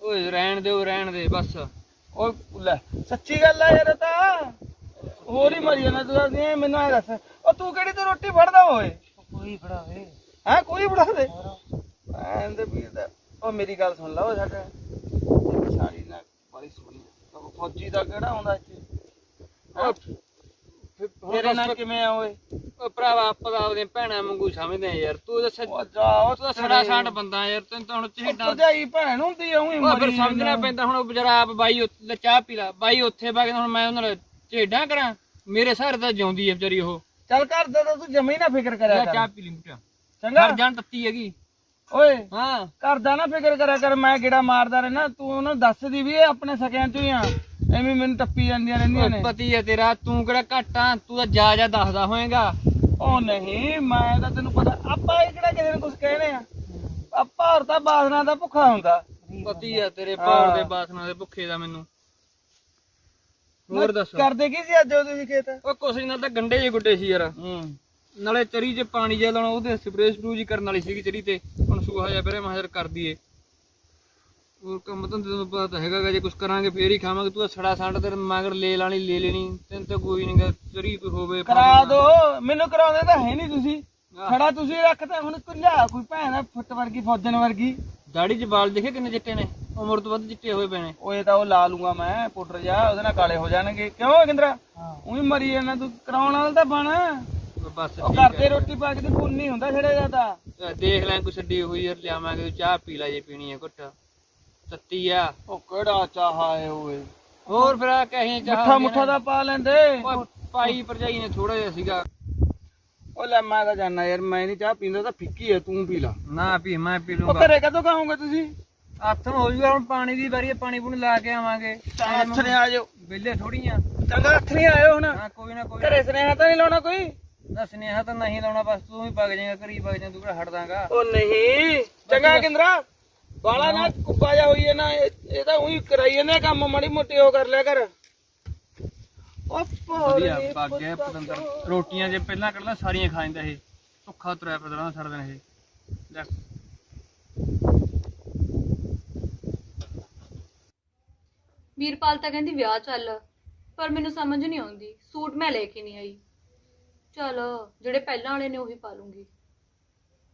ਓਏ ਰਹਿਣ ਦੇ ਉਹ ਰਹਿਣ ਦੇ ਬਸ। ਓਏ ਲੈ ਸੱਚੀ ਗੱਲ ਆ ਯਾਰ ਇਹ ਤਾਂ। ਹੋਰ ਹੀ ਮਰੀ ਜਾਂਦਾ ਤੂੰ ਦੱਸਦੀ ਐਂ ਮੈਨੂੰ ਐ ਦੱਸ। ਉਹ ਤੂੰ ਕਿਹੜੀ ਤੇ ਰੋਟੀ ਫੜਦਾ ਓਏ? ਕੋਈ ਫੜਾਵੇ। ਹੈ ਕੋਈ ਫੜਾ ਦੇ ਐਂ ਦੇ ਵੀਰ ਦਾ ਉਹ ਮੇਰੀ ਗੱਲ ਸੁਣ ਲਾ ਓ ਸਾਡਾ। ਸਾਰੀ ਨਾ ਬੜੀ ਸੋਹਣੀ। ਉਹ ਫੌਜੀ ਦਾ ਕਿਹੜਾ ਆਉਂਦਾ ਇੱਥੇ? ਤੇਰੇ ਨਾਲ ਕਿਵੇਂ ਆ ਓਏ? ਓ ਭਰਾਵਾ ਆਪਾਂ ਤਾਂ ਆਪਦੀਆਂ ਭੈਣਾਂ ਵਾਂਗੂ ਸਮਝਦੇ ਆ ਯਾਰ। ਤੂੰ ਤਾਂ ਉਹ ਜਾ ਉਹ ਤੂੰ ਤਾਂ ਸੜਾ ਸਾਂਡ ਬੰਦਾ ਯਾਰ ਤੈਨੂੰ ਤਾਂ ਹੁਣ ਚਿਹੜਾ ਭਰਜਾਈ ਭੈਣ ਹੁੰਦੀ ਆ ਉਹੀ ਉਹ ਫਿਰ ਸਮਝਣਾ ਪੈਂਦਾ ਹੁਣ ਉਹ ਵਿਚਾਰਾ ਆਪ ਬਾਈ ਉੱਥੇ ਚਾਹ ਪੀ ਲਾ। ਬਾਈ ਉੱਥੇ ਬਾ ਕੇ ਹੁਣ ਮੈਂ ਉਹਨਾਂ ਨਾਲ ਝੇਡਾਂ ਕਰਾਂ ਮੇਰੇ ਸਾਰੇ ਤਾਂ ਜਿਉਂਦੀ ਹੈ ਵਿਚਾਰੀ ਉਹ। ਚੱਲ ਕਰਦਾ ਤਾਂ ਤੂੰ ਜਮੇ ਨਾ ਫਿਕਰ ਕਰਿਆ ਲੈ ਕਰ। ਚਾਹ ਪੀ ਲਈ ਮੁੱਟਾ ਚੰਗਾ। ਮਰ ਜਾਣ ਤੱਤੀ ਹੈਗੀ। ਓਏ ਹਾਂ। ਕਰਦਾ ਨਾ ਫਿਕਰ ਕਰਿਆ ਕਰ ਮੈਂ ਗੇੜਾ ਮਾਰਦਾ ਰਹਿਣਾ ਤੂੰ ਉਹਨੂੰ ਦੱਸਦੀ ਵੀ ਇਹ ਆਪਣੇ ਸਕਿਆਂ ਚੋਂ ਹੀ ਆ। ਐਵੇਂ ਮੈਨੂੰ ਟੱਪੀ ਜਾਂਦੀਆਂ ਰਹਿੰਦੀਆਂ ਨੇ। ਪਤੀ ਹੈ ਤੇਰਾ ਤੂੰ ਕਿਹੜਾ ਘੱਟ ਆ ਤੂੰ ਤਾਂ ਜਾ ਜਾ ਦੱਸਦਾ ਹੋਏਗਾ। ਉਹ ਨਹੀਂ ਮੈਂ ਤਾਂ ਤੈਨੂੰ ਪਤਾ ਆਪਾਂ ਇਹ ਕਿਹੜਾ ਕਿਸੇ ਨੂੰ ਕੁਝ ਕਹਿਣੇ ਆ? ਆਪਾਂ ਹੋਰ ਤਾਂ ਬਾਦਨਾ ਦਾ ਭੁੱਖਾ ਹੁੰਦਾ। ਪਤੀ ਹੈ ਤੇਰੇ। ਪੌਰ ਦੇ ਬਾਸਨਾ ਦੇ ਭੁੱਖੇ ਦਾ ਮੈਨੂੰ। ਹੋਰ ਦੱਸ। ਕਰਦੇ ਕੀ ਸੀ ਅੱਜ ਉਹ ਤੁਸੀਂ ਖੇਤ? ਉਹ ਕੁਛ ਨੀ ਨਾਲ ਤਾਂ ਗੰਡੇ ਜੇ ਗੁੱਡੇ ਸੀ ਯਾਰ। ਹੂੰ। ਨਾਲੇ ਚਰੀ 'ਚ ਪਾਣੀ ਜਿਹਾ ਲਾਉਣਾ ਉਹਦੇ ਸਪਰੇਅ ਸਪਰੂ ਜੀ ਕਰਨ ਵਾਲੀ ਸੀਗੀ ਚਰੀ ਤੇ। ਹੁਣ ਸੂਹਾ ਜਿਹਾ ਵੀਰੇ ਮਾਜਰ ਕਰ ਦਈਏ। ਹੋਰ ਕੰਮ ਤਾਂ ਤੈਨੂੰ ਪਤਾ ਤਾਂ ਹੈਗਾ ਜੇ ਕੁਝ ਕਰਾਂਗੇ ਫੇਰ ਹੀ ਖਾਵਾਂਗੇ। ਤੂੰ ਸੜਾ ਸੰਡ ਤੇ ਮਗਰ ਲੈ ਲਾਣੀ ਲੈ ਲੈਣੀ। ਤੈਨੂੰ ਤਾਂ ਕੋਈ ਨਹੀਂ ਗਾ ਚਰੀ ਕੋਈ ਹੋਵੇ ਕਰਾ ਦੋ। ਮੈਨੂੰ ਕਰਾਉਂਦੇ ਤਾਂ ਹੈ ਨਹੀਂ ਤੁਸੀਂ। ਖੜਾ ਤੁਸੀਂ ਰੱਖਤਾ ਹੁਣ ਕੋਈ ਲਿਆ ਕੋਈ ਭੈਣ ਫੁੱਟ ਵਰਗੀ ਫੌਜਣ ਵਰਗੀ। ਦਾੜੀ 'ਚ ਵਾਲ ਦੇਖੇ ਕਿੰਨੇ ਚਿੱਟੇ ਨੇ? ਉਮਰ ਤੋਂ ਵੱਧ ਚਿੱਟੇ ਹੋਏ ਪਏ ਨੇ। ਓਏ ਤਾਂ ਉਹ ਲਾ ਲੂੰਗਾ ਮੈਂ ਪਾਊਡਰ ਜਾ ਉਹਦੇ ਨਾਲ ਕਾਲੇ ਹੋ ਜਾਣਗੇ। ਕਿਉਂ ਕਿੰਦਰਾ ਉਹੀ ਮਰੀ ਜਾਣਾ ਤੂੰ ਕਰਾਉਣ ਵਾਲਾ ਤਾਂ ਬਣ। ਬਸ ਉਹ ਰੋਟੀ ਪਾ ਕੇ ਤੇ ਪੁੰਨ ਨਹੀਂ ਹੁੰਦਾ ਛੜੇ ਜਾਂਦਾ ਦੇਖ ਲੈ ਕੋਈ ਛੱਡੀ ਹੋਈ ਯਾਰ ਲਿਆਵਾਂਗੇ ਚਾਹ ਪੀ ਲੈ ਜੇ ਪੀਣੀ ਹੈ ਘੁੱਟ। ਤੱਤੀ ਆ। ਉਹ ਕਿਹੜਾ ਚਾਹਾ ਏ ਓਏ ਹੋਰ ਫਿਰ ਆ ਕਹੀਂ ਚਾਹ ਮੁੱਠਾ ਮੁੱਠਾ ਦਾ ਪਾ ਲੈਂਦੇ। ਓਏ ਭਾਈ ਭਰਜਾਈ ਨੇ ਥੋੜਾ ਜਿਹਾ ਸੀਗਾ। ਉਹ ਲੈ ਮੈਂ ਤਾਂ ਜਾਣਾ ਯਾਰ ਮੈਂ ਨਹੀਂ ਚਾਹ ਪੀਂਦਾ ਤਾਂ ਫਿੱਕੀ ਐ ਤੂੰ ਪੀ ਲਾ। ਨਾ ਪੀ ਮੈਂ ਪੀ ਉਹ ਲੂੰਗਾ। ਘਰੇ ਕਦੋਂ ਖਾਓਗੇ ਤੁਸੀਂ? ਨੂੰ ਹੋ ਜੂਗਾ ਹੁਣ ਪਾਣੀ ਦੀ ਵਾਰੀ ਹੈ, ਪਾਣੀ ਪੂਣੀ ਲਾ ਕੇ ਆਵਾਂਗੇ। ਹੱਥ ਨੇ ਆ ਜਾਓ। ਵਿਹਲੇ ਥੋੜੀਆਂ ਚੰਗਾ ਹੱਥ ਆਇਓ ਹੁਣ। ਹਾਂ ਕੋਈ ਨਾ ਕੋਈ ਘਰੇ ਸੁਨੇਹਾ ਤਾਂ ਨਹੀਂ ਲਾਉਣਾ ਕੋਈ? ਨਾ ਸੁਨੇਹਾ ਤਾਂ ਨਹੀਂ ਲਾਉਣਾ ਬਸ ਤੂੰ ਹੀ ਵਗ ਜਾਏਗਾ ਘਰੀ ਵਗ ਜਾਏਗਾ ਤੂੰ ਕਿਹੜਾ ਹਟ ਦਾਂਗਾ ਉਹ ਨਹੀਂ ਚੰਗਾ ਕਿੰਦਰਾ ਬਾਲਾ ਨਾ ਕੁੱਪਾ ਜਾ ਹੋਈ ਹੈ ਨਾ ਇਹ ਇਹ ਤਾਂ ਉਹੀ ਕਰਾਈ ਜਾਂਦੇ ਆ ਕੰਮ ਮਾੜੀ ਮੋਟੀ ਉਹ ਕਰ ਲਿਆ ਕਰ। ਉਹ ਵਧੀਆ ਵਗ ਗਿਆ ਪਤੰਦਰ। ਰੋਟੀਆਂ ਜੇ ਪਹਿਲਾਂ ਕੱਢਦਾ ਸਾਰੀਆਂ ਖਾ ਜਾਂਦਾ ਇਹ। ਭੁੱਖਾ ਤੁਰਿਆ ਫਿਰਦਾ ਸਾਰਾ ਦਿਨ ਇਹ। ਲੈ। ਵੀਰਪਾਲ ਤਾਂ ਕਹਿੰਦੀ ਵਿਆਹ ਚੱਲ ਪਰ ਮੈਨੂੰ ਸਮਝ ਨਹੀਂ ਆਉਂਦੀ ਸੂਟ ਮੈਂ ਲੈ ਕੇ ਨਹੀਂ ਆਈ। ਚਲ ਜਿਹੜੇ ਪਹਿਲਾਂ ਵਾਲੇ ਨੇ ਉਹੀ ਪਾ ਲੂੰਗੀ।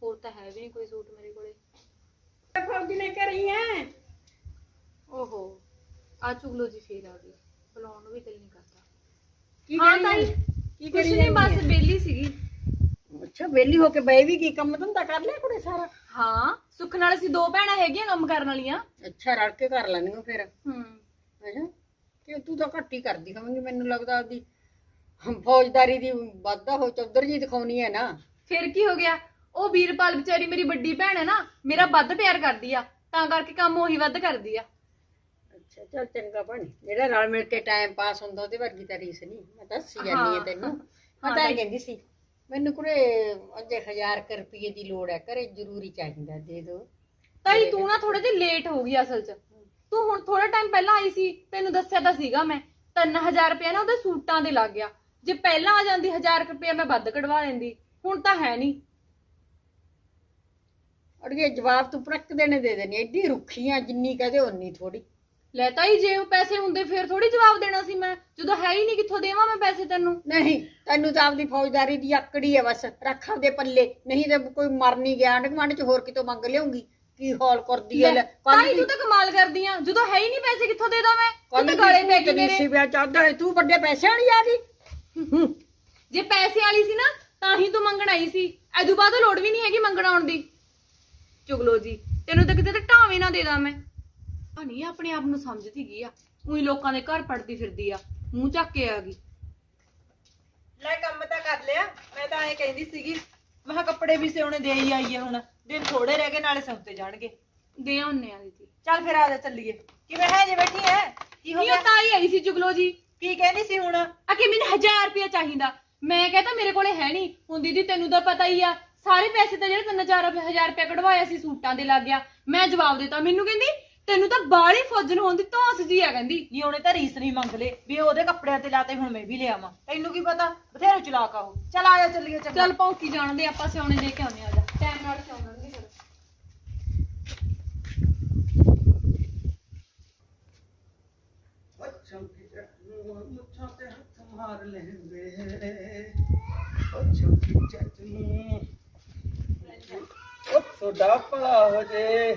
ਹੋਰ ਤਾਂ ਹੈ ਵੀ ਨਹੀਂ ਕੋਈ ਸੂਟ ਮੇਰੇ ਕੋਲੇ। ਫੌਜੀ ਨੇ ਕਰੀ ਐ ਓਹੋ ਆ ਚੁਗਲੋ ਜੀ ਫੇਰ ਆ ਗਈ। ਬੁਲਾਉਣ ਨੂੰ ਵੀ ਦਿਲ ਨਹੀਂ ਕਰਦਾ। ਕੀ ਹਾਂ ਕਰੀ ਤਾਈ ਕੀ ਕੁਛ ਕਰੀ ਨਹੀਂ ਬਸ ਬੇਲੀ ਸੀਗੀ। ਅੱਛਾ ਵੇਲੀ ਹੋ ਕੇ ਬੈ ਵੀ ਕੀ ਕੰਮ ਧੰਦਾ ਕਰ ਲਿਆ ਕੁੜੇ ਸਾਰਾ? ਹਾਂ ਸੁੱਖ ਨਾਲ ਅਸੀਂ ਦੋ ਭੈਣਾਂ ਹੈਗੀਆਂ ਕੰਮ ਕਰਨ ਵਾਲੀਆਂ। ਅੱਛਾ ਰਲ ਕੇ ਕਰ ਲੈਣੀਆਂ ਫਿਰ। ਹੂੰ। ਅੱਛਾ ਕਿ ਤੂੰ ਤਾਂ ਘੱਟ ਹੀ ਕਰਦੀ ਹੋਵੇਂਗੀ ਮੈਨੂੰ ਲੱਗਦਾ ਆਪਦੀ ਫੌਜਦਾਰੀ ਦੀ ਵਾਧਾ ਹੋ ਚੌਧਰ ਜੀ ਦਿਖਾਉਣੀ ਹੈ ਨਾ। ਫਿਰ ਕੀ ਹੋ ਗਿਆ? ਉਹ ਵੀਰਪਾਲ ਵਿਚਾਰੀ ਮੇਰੀ ਵੱਡੀ ਭੈਣ ਹੈ ਨਾ ਮੇਰਾ ਵੱਧ ਪਿਆਰ ਕਰਦੀ ਆ ਤਾਂ ਕਰਕੇ ਕੰਮ ਉਹੀ ਵੱਧ ਕਰਦੀ ਆ। ਅੱਛਾ ਚੱਲ ਚੰਗਾ ਬਣ ਜਿਹੜਾ ਰਲ ਮਿਲ ਕੇ ਟਾਈਮ ਪਾਸ ਹੁੰਦਾ ਉਹਦੇ ਵਰਗੀ ਤਾਂ ਰੀਸ ਨਹੀਂ। ਮੈਂ ਦੱਸੀ ਜਾਂਦੀ ਹੈ ਤੈਨੂੰ। ਮੈਂ ਤਾਂ ਇਹ ਕਹਿੰਦੀ ਸੀ ਮੈਨੂੰ ਕੁੜੇ ਅੱਜੇ 1000 ਰੁਪਏ ਦੀ ਲੋੜ ਹੈ ਘਰੇ ਜ਼ਰੂਰੀ ਚਾਹੀਦਾ ਦੇ ਦਿਓ ਤਾਈ ਤੂੰ ਨਾ ਥੋੜੇ ਜਿਹੀ ਲੇਟ ਹੋ ਗਈ ਅਸਲ 'ਚ। ਤੂੰ ਹੁਣ ਥੋੜਾ ਟਾਈਮ ਪਹਿਲਾਂ ਆਈ ਸੀ ਤੈਨੂੰ ਦੱਸਿਆ ਤਾਂ ਸੀਗਾ ਮੈਂ। 3000 ਰੁਪਏ ਨਾ ਉਹਦੇ ਸੂਟਾਂ ਦੇ ਲੱਗ ਗਿਆ। ਜੇ ਪਹਿਲਾਂ ਆ ਜਾਂਦੀ 1000 ਰੁਪਏ ਮੈਂ ਵੱਧ ਕਢਵਾ ਲੈਂਦੀ ਹੁਣ ਤਾਂ ਹੈ ਨਹੀਂ। ਅੜੀਏ ਜਵਾਬ ਤੂੰ ਪ੍ਰਕ ਦੇਣੇ ਦੇ ਦੇਣੀ ਐਡੀ ਰੁੱਖੀਆਂ ਜਿੰਨੀ ਕਹਦੇ ਓਨੀ ਥੋੜੀ ਲੈ ਤਾਈ ਜੇ ਉਹ ਪੈਸੇ ਹੁੰਦੇ ਫਿਰ ਥੋੜੀ ਜਵਾਬ ਦੇਣਾ ਸੀ ਮੈਂ। ਜਦੋਂ ਹੈ ਹੀ ਨਹੀਂ ਕਿੱਥੋਂ ਦੇਵਾਂ ਮੈਂ ਪੈਸੇ ਤੈਨੂੰ? ਨਹੀਂ ਤੈਨੂੰ ਤਾਂ ਆਪਦੀ ਫੌਜਦਾਰੀ ਦੀ ਆਕੜੀ ਹੈ ਬਸ। ਰੱਖ ਆਪਦੇ ਪੱਲੇ ਨਹੀਂ ਤੇ ਕੋਈ ਮਰ ਨਹੀਂ ਗਿਆ ਆਂਢ ਗੁਆਂਢ ਚ ਹੋਰ ਕਿਤੋਂ ਮੰਗ ਲਿਆਉਂਗੀ। ਕੀ ਹਾਲ ਕਰਦੀ ਹੈ ਲੈ ਤਾਈ ਤੂੰ ਤਾਂ ਕਮਾਲ ਕਰਦੀ ਆ। ਜਦੋਂ ਹੈ ਹੀ ਨਹੀਂ ਪੈਸੇ ਕਿੱਥੋਂ ਦੇ ਦਾਂ ਮੈਂ? ਤੂੰ ਤਾਂ ਗਾਲੇ ਪੈ ਗਈ ਮੇਰੇ ਸੀ ਵਿਆਹ ਚਾਹਦਾ ਹੈ ਤੂੰ ਵੱਡੇ ਪੈਸੇ ਵਾਲੀ ਆ ਗਈ। ਜੇ ਪੈਸੇ ਵਾਲੀ ਸੀ ਨਾ ਤਾਂ ਹੀ ਤੂੰ ਮੰਗਣ ਆਈ ਸੀ। ਐਦੋਂ ਬਾਅਦ ਲੋੜ ਵੀ ਨਹੀਂ ਹੈਗੀ ਮੰਗਣ ਆਉਣ ਦੀ। ਚੁਗਲੋ ਜੀ ਤੈਨੂੰ ਤਾਂ ਕਿਤੇ ਤੇ ਢਾਵੇਂ ਨਾ ਦੇ ਦਾਂ ਮੈਂ। ਆ ਨਹੀਂ ਆਪਣੇ ਆਪ ਨੂੰ ਸਮਝਦੀ ਗਈ ਆ। ਉਹੀ ਲੋਕਾਂ ਦੇ ਘਰ ਪੜਦੀ ਫਿਰਦੀ ਆ। ਮੂੰਹ ਚੱਕ ਕੇ ਆ ਗਈ। ਲੈ ਕੰਮ ਤਾਂ ਕਰ ਲਿਆ। ਮੈਂ ਤਾਂ ਐਂ ਕਹਿੰਦੀ ਸੀਗੀ ਮੈਂ ਕਿਹਾ ਕੱਪੜੇ ਵੀ ਸਿਉਣੇ ਦੇ ਹੀ ਆਈਏ ਹੁਣ। ਦਿਨ ਥੋੜੇ ਰਹਿ ਗਏ ਨਾਲੇ ਸਿਉਂਤੇ ਜਾਣਗੇ। ਦੇ ਆਉਨੇ ਆ ਦੀਦੀ। ਚੱਲ ਫਿਰ ਆ ਜਾ ਚੱਲੀਏ। ਕਿਵੇਂ ਹੈ ਜੇ ਬੈਠੀ ਹੈ? ਕੀ ਹੋ ਨਹੀਂ ਗਿਆ? ਉਹ ਤਾਈ ਆਈ ਸੀ ਚੁਗਲੋ ਜੀ। ਕੀ ਕਹਿੰਦੀ ਸੀ ਹੁਣ? ਆ ਕਿ ਮੈਨੂੰ 1000 ਰੁਪਇਆ ਚਾਹੀਦਾ। ਮੈਂ ਕਹਤਾ ਮੇਰੇ ਕੋਲੇ ਹੈ ਨਹੀਂ। ਹੁਣ ਦੀਦੀ ਤੈਨੂੰ ਤਾਂ ਪਤਾ ਹੀ ਆ ਸਾਰੇ ਪੈਸੇ ਤਾਂ ਜਿਹੜੇ ਤਿੰਨ ਚਾਰ ਰੁਪਏ 1000 ਰੁਪਇਆ ਕਢਵਾਇਆ ਸੀ ਸੂਟਾਂ ਦੇ ਲੱਗ ਗਿਆ। ਮੈਂ ਜਵਾਬ ਦਿੱਤਾ ਮੈਨੂੰ ਕਹਿੰਦੀ ਤੈਨੂੰ ਤਾਂ ਬਾਹਲੀ ਫੌਜਨ ਹੋਣ ਦੀ ਧੌਂਸ ਜੀ ਆ ਕਹਿੰਦੀ। ਨਹੀਂ ਉਹਨੇ ਤਾਂ ਰੀਸ ਨਹੀਂ ਮੰਗ ਲੇ ਵੀ ਉਹਦੇ ਕੱਪੜਿਆਂ ਤੇ ਲਾਤੇ ਹੁਣ ਮੈਂ ਵੀ ਲਿਆਵਾਂ। ਤੈਨੂੰ ਕੀ ਪਤਾ? ਬਥੇਰੇ ਚਲਾਕ ਆ ਉਹ। ਚੱਲ ਆ ਜਾ ਚੱਲੀਏ ਚੱਲ ਭੌਂਕੀ ਜਾਣਦੇ ਆਪਾਂ ਸਿਆਉਣੇ ਦੇ ਕੇ ਆਉਨੇ ਆ। ਟਾਈਮ ਨਾਲ ਸਿਆਉਣਗੇ ਫਿਰ। ਚੌਂਕੀ ਚੱਟ ਨੂੰ ਮੁੱਛਾਂ ਤੇ ਹੱਥ ਮਾਰ ਲੈਂਦੇ ਉਹ ਚੌਂਕੀ ਚੱਟ ਨੂੰ ਉਹ ਤੁਹਾਡਾ ਭਲਾ ਹੋ ਜੇ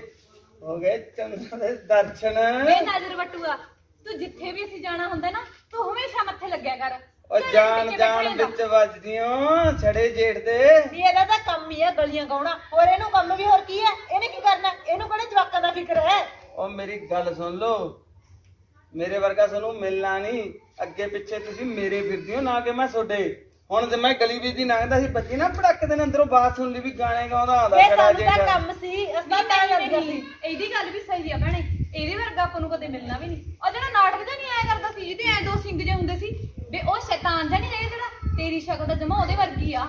ਹੋ ਗਏ ਚੰਦਰ ਦੇ ਦਰਸ਼ਨ। ਵੇ ਨਜ਼ਰ ਵਟੂਆ ਤੂੰ ਜਿੱਥੇ ਵੀ ਅਸੀਂ ਜਾਣਾ ਹੁੰਦਾ ਨਾ ਤੂੰ ਹਮੇਸ਼ਾ ਮੱਥੇ ਲੱਗਿਆ ਕਰ। ਉਹ ਜਾਨ ਬੈਠੇ ਵਿੱਚ ਵੱਜਦੀਆਂ ਛੜੇ ਜੇੜ ਦੇ। ਵੀ ਇਹਦਾ ਤਾਂ ਕੰਮ ਹੀ ਹੈ ਗਲੀਆਂ ਗਾਉਣਾ। ਹੋਰ ਇਹਨੂੰ ਕੰਮ ਵੀ ਹੋਰ ਕੀ ਹੈ? ਇਹਨੇ ਕੀ ਕਰਨਾ? ਇਹਨੂੰ ਕਿਹੜੇ ਜਵਾਕਾਂ ਦਾ ਫਿਕਰ ਹੈ? ਉਹ ਮੇਰੀ ਗੱਲ ਸੁਣ ਲਓ। ਮੇਰੇ ਵਰਗਾ ਤੁਹਾਨੂੰ ਮਿਲਣਾ ਨਹੀਂ। ਅੱਗੇ ਪਿੱਛੇ ਤੁਸੀਂ ਮੇਰੇ ਫਿਰਦੇ ਹੋ ਨਾ ਕਿ ਮੈਂ ਤੁਹਾਡੇ। ਹੁਣ ਜੇ ਮੈਂ ਗਲੀ ਵਿੱਚ ਦੀ ਲੰਘਦਾ ਸੀ ਬੱਜੀ ਨਾ ਪੜਕ ਦੇ ਅੰਦਰੋਂ ਬਾਤ ਸੁਣ ਲਈ ਵੀ ਗਾਣੇ ਗਾਉਂਦਾ ਆਉਂਦਾ ਇਹ ਖੜਾ ਸਾਨੂੰ ਤਾਂ ਕੰਮ ਸੀ। ਅਸੀਂ ਤਾਂ ਤਾਂ ਲੱਗਦਾ ਸੀ। ਇਹਦੀ ਗੱਲ ਵੀ ਸਹੀ ਆ ਭੈਣੇ। ਇਹਦੇ ਵਰਗਾ ਆਪਾਂ ਨੂੰ ਕਦੇ ਮਿਲਣਾ ਵੀ ਨਹੀਂ। ਉਹ ਜਿਹੜਾ ਨਾਟਕ ਜਿਹਾ ਨਹੀਂ ਆਇਆ ਕਰਦਾ ਸੀ ਜਿਹਦੇ ਐ ਦੋ ਸਿੰਘ ਜੇ ਹੁੰਦੇ ਸੀ। ਵੀ ਉਹ ਸ਼ੈਤਾਨ ਜਿਹਾ ਨਹੀਂ ਹੈਗਾ ਜਿਹੜਾ ਤੇਰੀ ਸ਼ਕਲ ਦਾ ਜਮਾ ਉਹਦੇ ਵਰਗੀ ਆ।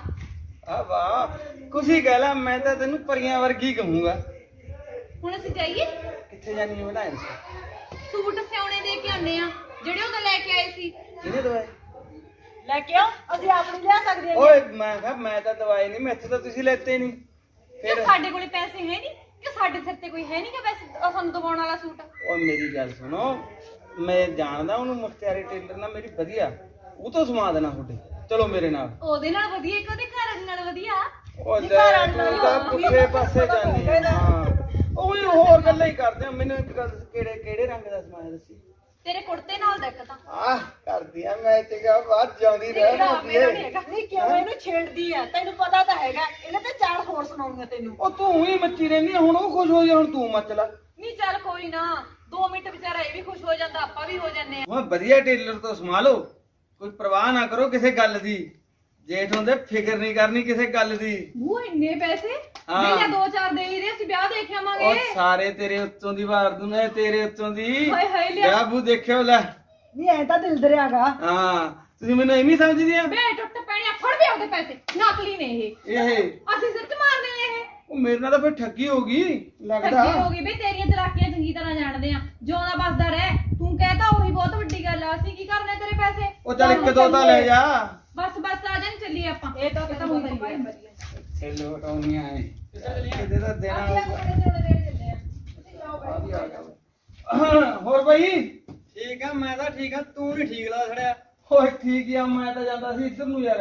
ਆ ਵਾਹ ਹੀ ਕਹਿ ਲਾ ਮੈਂ ਤਾਂ ਤੈਨੂੰ ਪਰੀਆਂ ਵਰਗੀ ਕਹੂੰਗਾ। ਹੁਣ ਅਸੀਂ ਜਾਈਏ? ਕਿੱਥੇ ਜਾਣੀ ਹੈ ਬਣਾਇਆ ਸੀ ਸੂਟ ਸਿਉਣੇ ਦੇ ਕੇ ਆਉਂਦੇ ਆ। ਜਿਹੜੇ ਉਹਦਾ ਲੈ ਕੇ ਆਏ ਸੀ। ਕਿਹਨੇ ਦਵਾਈ? ਲੈ ਕੇ ਆਓ ਅਸੀਂ ਆਪ ਨੂੰ ਲਿਆ ਸਕਦੇ ਹਾਂ ਓਏ ਮੈਂ ਕਿਹਾ ਮੈਂ ਤਾਂ ਦਵਾਈ ਨਹੀਂ ਮੈਥੋਂ ਤਾਂ ਤੁਸੀਂ ਲੈਤੇ ਨਹੀਂ। ਕਿ ਫਿਰ ਸਾਡੇ ਕੋਲੇ ਪੈਸੇ ਹੈ ਨਹੀਂ? ਕਿ ਸਾਡੇ ਸਿਰ ਤੇ ਕੋਈ ਹੈ ਨਹੀਂ ਕਿ ਪੈਸੇ ਸਾਨੂੰ ਦਵਾਉਣ ਵਾਲਾ ਸੂਟ? ਓ ਮੇਰੀ ਗੱਲ ਸੁਣੋ ਮੈਂ ਜਾਣਦਾ ਉਹਨੂੰ ਮੁਖਤਿਆਰੀ ਟੇਲਰ ਨਾਲ ਮੇਰੀ ਵਧੀਆ। ਉਹ ਤੋਂ ਸਮਾ ਦੇਣਾ ਤੁਹਾਡੇ। ਚਲੋ ਮੇਰੇ ਨਾਲ। ਉਹਦੇ ਨਾਲ ਵਧੀਆ ਕਿ ਉਹਦੇ ਘਰ ਵਾਲੇ ਨਾਲ ਵਧੀਆ। ਉਹ ਲੈ ਤੂੰ ਤਾਂ ਪੁੱਠੇ ਪਾਸੇ ਜਾਂਦੀ ਹੈ ਹਾਂ। ਉਹ ਹੋਰ ਗੱਲਾਂ ਹੀ ਕਰਦੇ ਆ। ਮੈਨੂੰ ਇੱਕ ਗੱਲ ਦੱਸ, ਕਿਹੜੇ ਕਿਹੜੇ ਰੰਗ ਦਾ ਸਮਾਇਆ ਦੱਸੀ? ਤੇਰੇ ਕੁੜਤੇ ਨਾਲ ਦੇਖ ਤਾਂ। ਆਹ ਕਰਦੀ ਆ ਮੈਂ ਤੇ ਕਿਹਾ ਬਾਅਦ ਜਾਉਂਦੀ ਰਹਿ ਮੇਰਾ ਜਾਂਦੀ ਮੇਰਾ ਹੈ ਨਹੀਂ ਹੈਗਾ। ਨਹੀਂ ਕਿਉਂ? ਇਹਨੂੰ ਛੇੜਦੀ ਆ। ਤੈਨੂੰ ਪਤਾ ਤਾਂ ਹੈਗਾ। ਇਹਨੇ ਤੇ ਚਾਰ ਹੋਰ ਸੁਣਾਉਣੀਆਂ ਤੈਨੂੰ। ਉਹ ਤੂੰ ਹੀ ਮੱਚੀ ਰਹਿੰਦੀ ਆ, ਹੁਣ ਉਹ ਖੁਸ਼ ਹੋ ਜਾ ਹੁਣ ਤੂੰ ਮੱਚ ਲੈ। ਨਹੀਂ ਚੱਲ ਕੋਈ ਨਾ। 2 ਮਿੰਟ ਵਿਚਾਰਾ ਇਹ ਵੀ ਖੁਸ਼ ਹੋ ਜਾਂਦਾ ਆਪਾਂ ਵੀ ਹੋ ਜਾਂਦੇ ਆ। ਉਹ ਵਧੀਆ ਟੇਲਰ ਤੋਂ ਸਮਾ ਲਓ। ਕੋਈ ਪਰਵਾਹ ਨਾ ਕਰੋ ਕਿਸੇ ਗੱਲ ਦੀ। ਜੇਠ ਹੁੰਦੇ ਫਿਕਰ ਨਹੀਂ ਕਰਨੀ ਕਿਸੇ ਗੱਲ ਦੀ। ਉਹ ਇੰਨੇ ਪੈਸੇ? ਹਾਂ। ਨਹੀਂ ਦੋ ਚਾਰ ਦੇ ਹੀ ਦੇ ਅਸੀਂ ਵਿਆਹ ਦੇਖ ਉਹ ਆਵਾਂਗੇ ਸਾਰੇ ਤੇਰੇ ਉੱਤੋਂ ਦੀ ਵਾਰ ਦੂੰ ਮੈਂ ਤੇਰੇ ਉੱਤੋਂ ਦੀ। ਹਾਏ ਹਾਏ ਲਿਆ। ਵਿਆਹ ਬੂ ਦੇਖਿਓ ਲੈ। ਨਹੀਂ ਐ ਤਾਂ ਦਿਲ ਦਰਿਆਗਾ। ਹਾਂ ਤੁਸੀਂ ਮੈਨੂੰ ਐਵੇਂ ਸਮਝਦੀ ਆ ਬੇ ਟੁੱਟ ਪੈਣੇ ਆ, ਫੜ ਵੀ ਉਹਦੇ ਪੈਸੇ। ਨਕਲੀ ਨੇ ਇਹ। ਇਹ? ਅਸੀਂ ਸਿਰ ਤੇ ਮਾਰਦੇ ਨੇ ਇਹ। ਉਹ ਮੇਰੇ ਨਾਲ ਤਾਂ ਫਿਰ ਠੱਗੀ ਹੋ ਗਈ। ਲੱਗਦਾ। ਠੱਗੀ ਹੋ ਗਈ ਬੇ ਤੇਰੀਆਂ ਚਲਾਕੀਆਂ ਚੰਗੀ ਤਰ੍ਹਾਂ ਜਾਣਦੇ ਆ। ਜਿਉਂਦਾ ਬਸਦਾ ਰਹਿ ਤੂੰ ਕਹਿਤਾ ਉਹੀ ਬਹੁਤ ਵੱਡੀ ਗੱਲ ਆ। ਅਸੀਂ ਕੀ ਕਰਨੇ ਤੇਰੇ ਪੈਸੇ? ਉਹ ਚੱਲ ਇੱਕ ਦੋ ਤਾਂ ਲੈ ਜਾ। ਬਸ ਬਸ ਆ ਜਾਣ ਚੱਲੀਏ ਆਪਾਂ। ਇਹ ਤਾਂ ਤਾਂ ਹੁੰਦਾ ਹੀ ਆ। ਚਲੋ ਟੌਨੀਆਂ ਐ ਕਿਤੇ ਦਾ ਦੇਣਾ ਹੋਊਗਾ। ਹਾਂ, ਹੋਰ ਭਾਈ ਠੀਕ ਆ ਮੈਂ ਤਾਂ ਠੀਕ ਆ ਤੂੰ ਵੀ ਠੀਕ ਲਾ ਛੜਿਆ ਓਏ ਠੀਕ ਆ ਮੈਂ ਤਾਂ ਜਾਂਦਾ ਸੀ ਇੱਧਰ ਨੂੰ ਯਾਰ।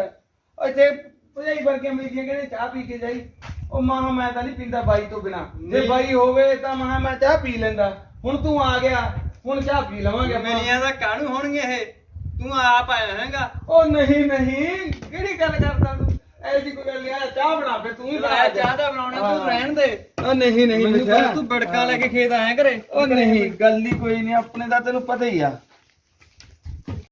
ਉਹ ਇੱਥੇ ਭਜਾਈ ਵਰਗੀਆਂ ਮੇਰੀਆਂ ਕਹਿੰਦੇ ਚਾਹ ਪੀ ਕੇ ਜਾਈ। ਉਹ ਮਾਂ ਮੈਂ ਤਾਂ ਨਹੀਂ ਪੀਂਦਾ ਬਾਈ ਤੋਂ ਬਿਨਾ। ਜੇ ਨਹੀਂ। ਬਾਈ ਹੋਵੇ ਤਾਂ ਮਾਂ ਮੈਂ ਚਾਹ ਪੀ ਲੈਂਦਾ। ਹੁਣ ਤੂੰ ਆ ਗਿਆ ਹੁਣ ਚਾਹ ਪੀ ਲਵਾਂਗੇ ਆਪਾਂ। ਮੇਰੀਆਂ ਤਾਂ ਕਾਹਨੂੰ ਹੋਣਗੀਆਂ ਇਹ? ਤੂੰ ਆਪ ਆਇਆ ਹੈਗਾ। ਉਹ ਨਹੀਂ ਨਹੀਂ ਕਿਹੜੀ ਗੱਲ ਕਰਦਾ ਤੂੰ? ਐ ਜੀ ਕੋਈ ਗੱਲ ਨਹੀਂ ਆ ਚਾਹ ਬਣਾ ਫੇ ਤੂੰ ਹੀ ਬਣਾ ਲੈ ਚਾਹ ਦਾ ਬਣਾਉਣਾ ਤੂੰ। ਰਹਿਣ ਦੇ। ਉਹ ਨਹੀਂ ਨਹੀਂ ਮੈਨੂੰ ਬੱਚਾ। ਪਤਾ ਤੂੰ ਬੜਕਾ ਲੈ ਕੇ ਖੇਤ ਆਇਆ ਘਰੇ ਉਹ ਨਹੀਂ ਗੱਲ ਹੀ ਕੋਈ ਨਹੀਂ ਆਪਣੇ ਦਾ ਤੈਨੂੰ ਪਤਾ ਹੀ ਆ।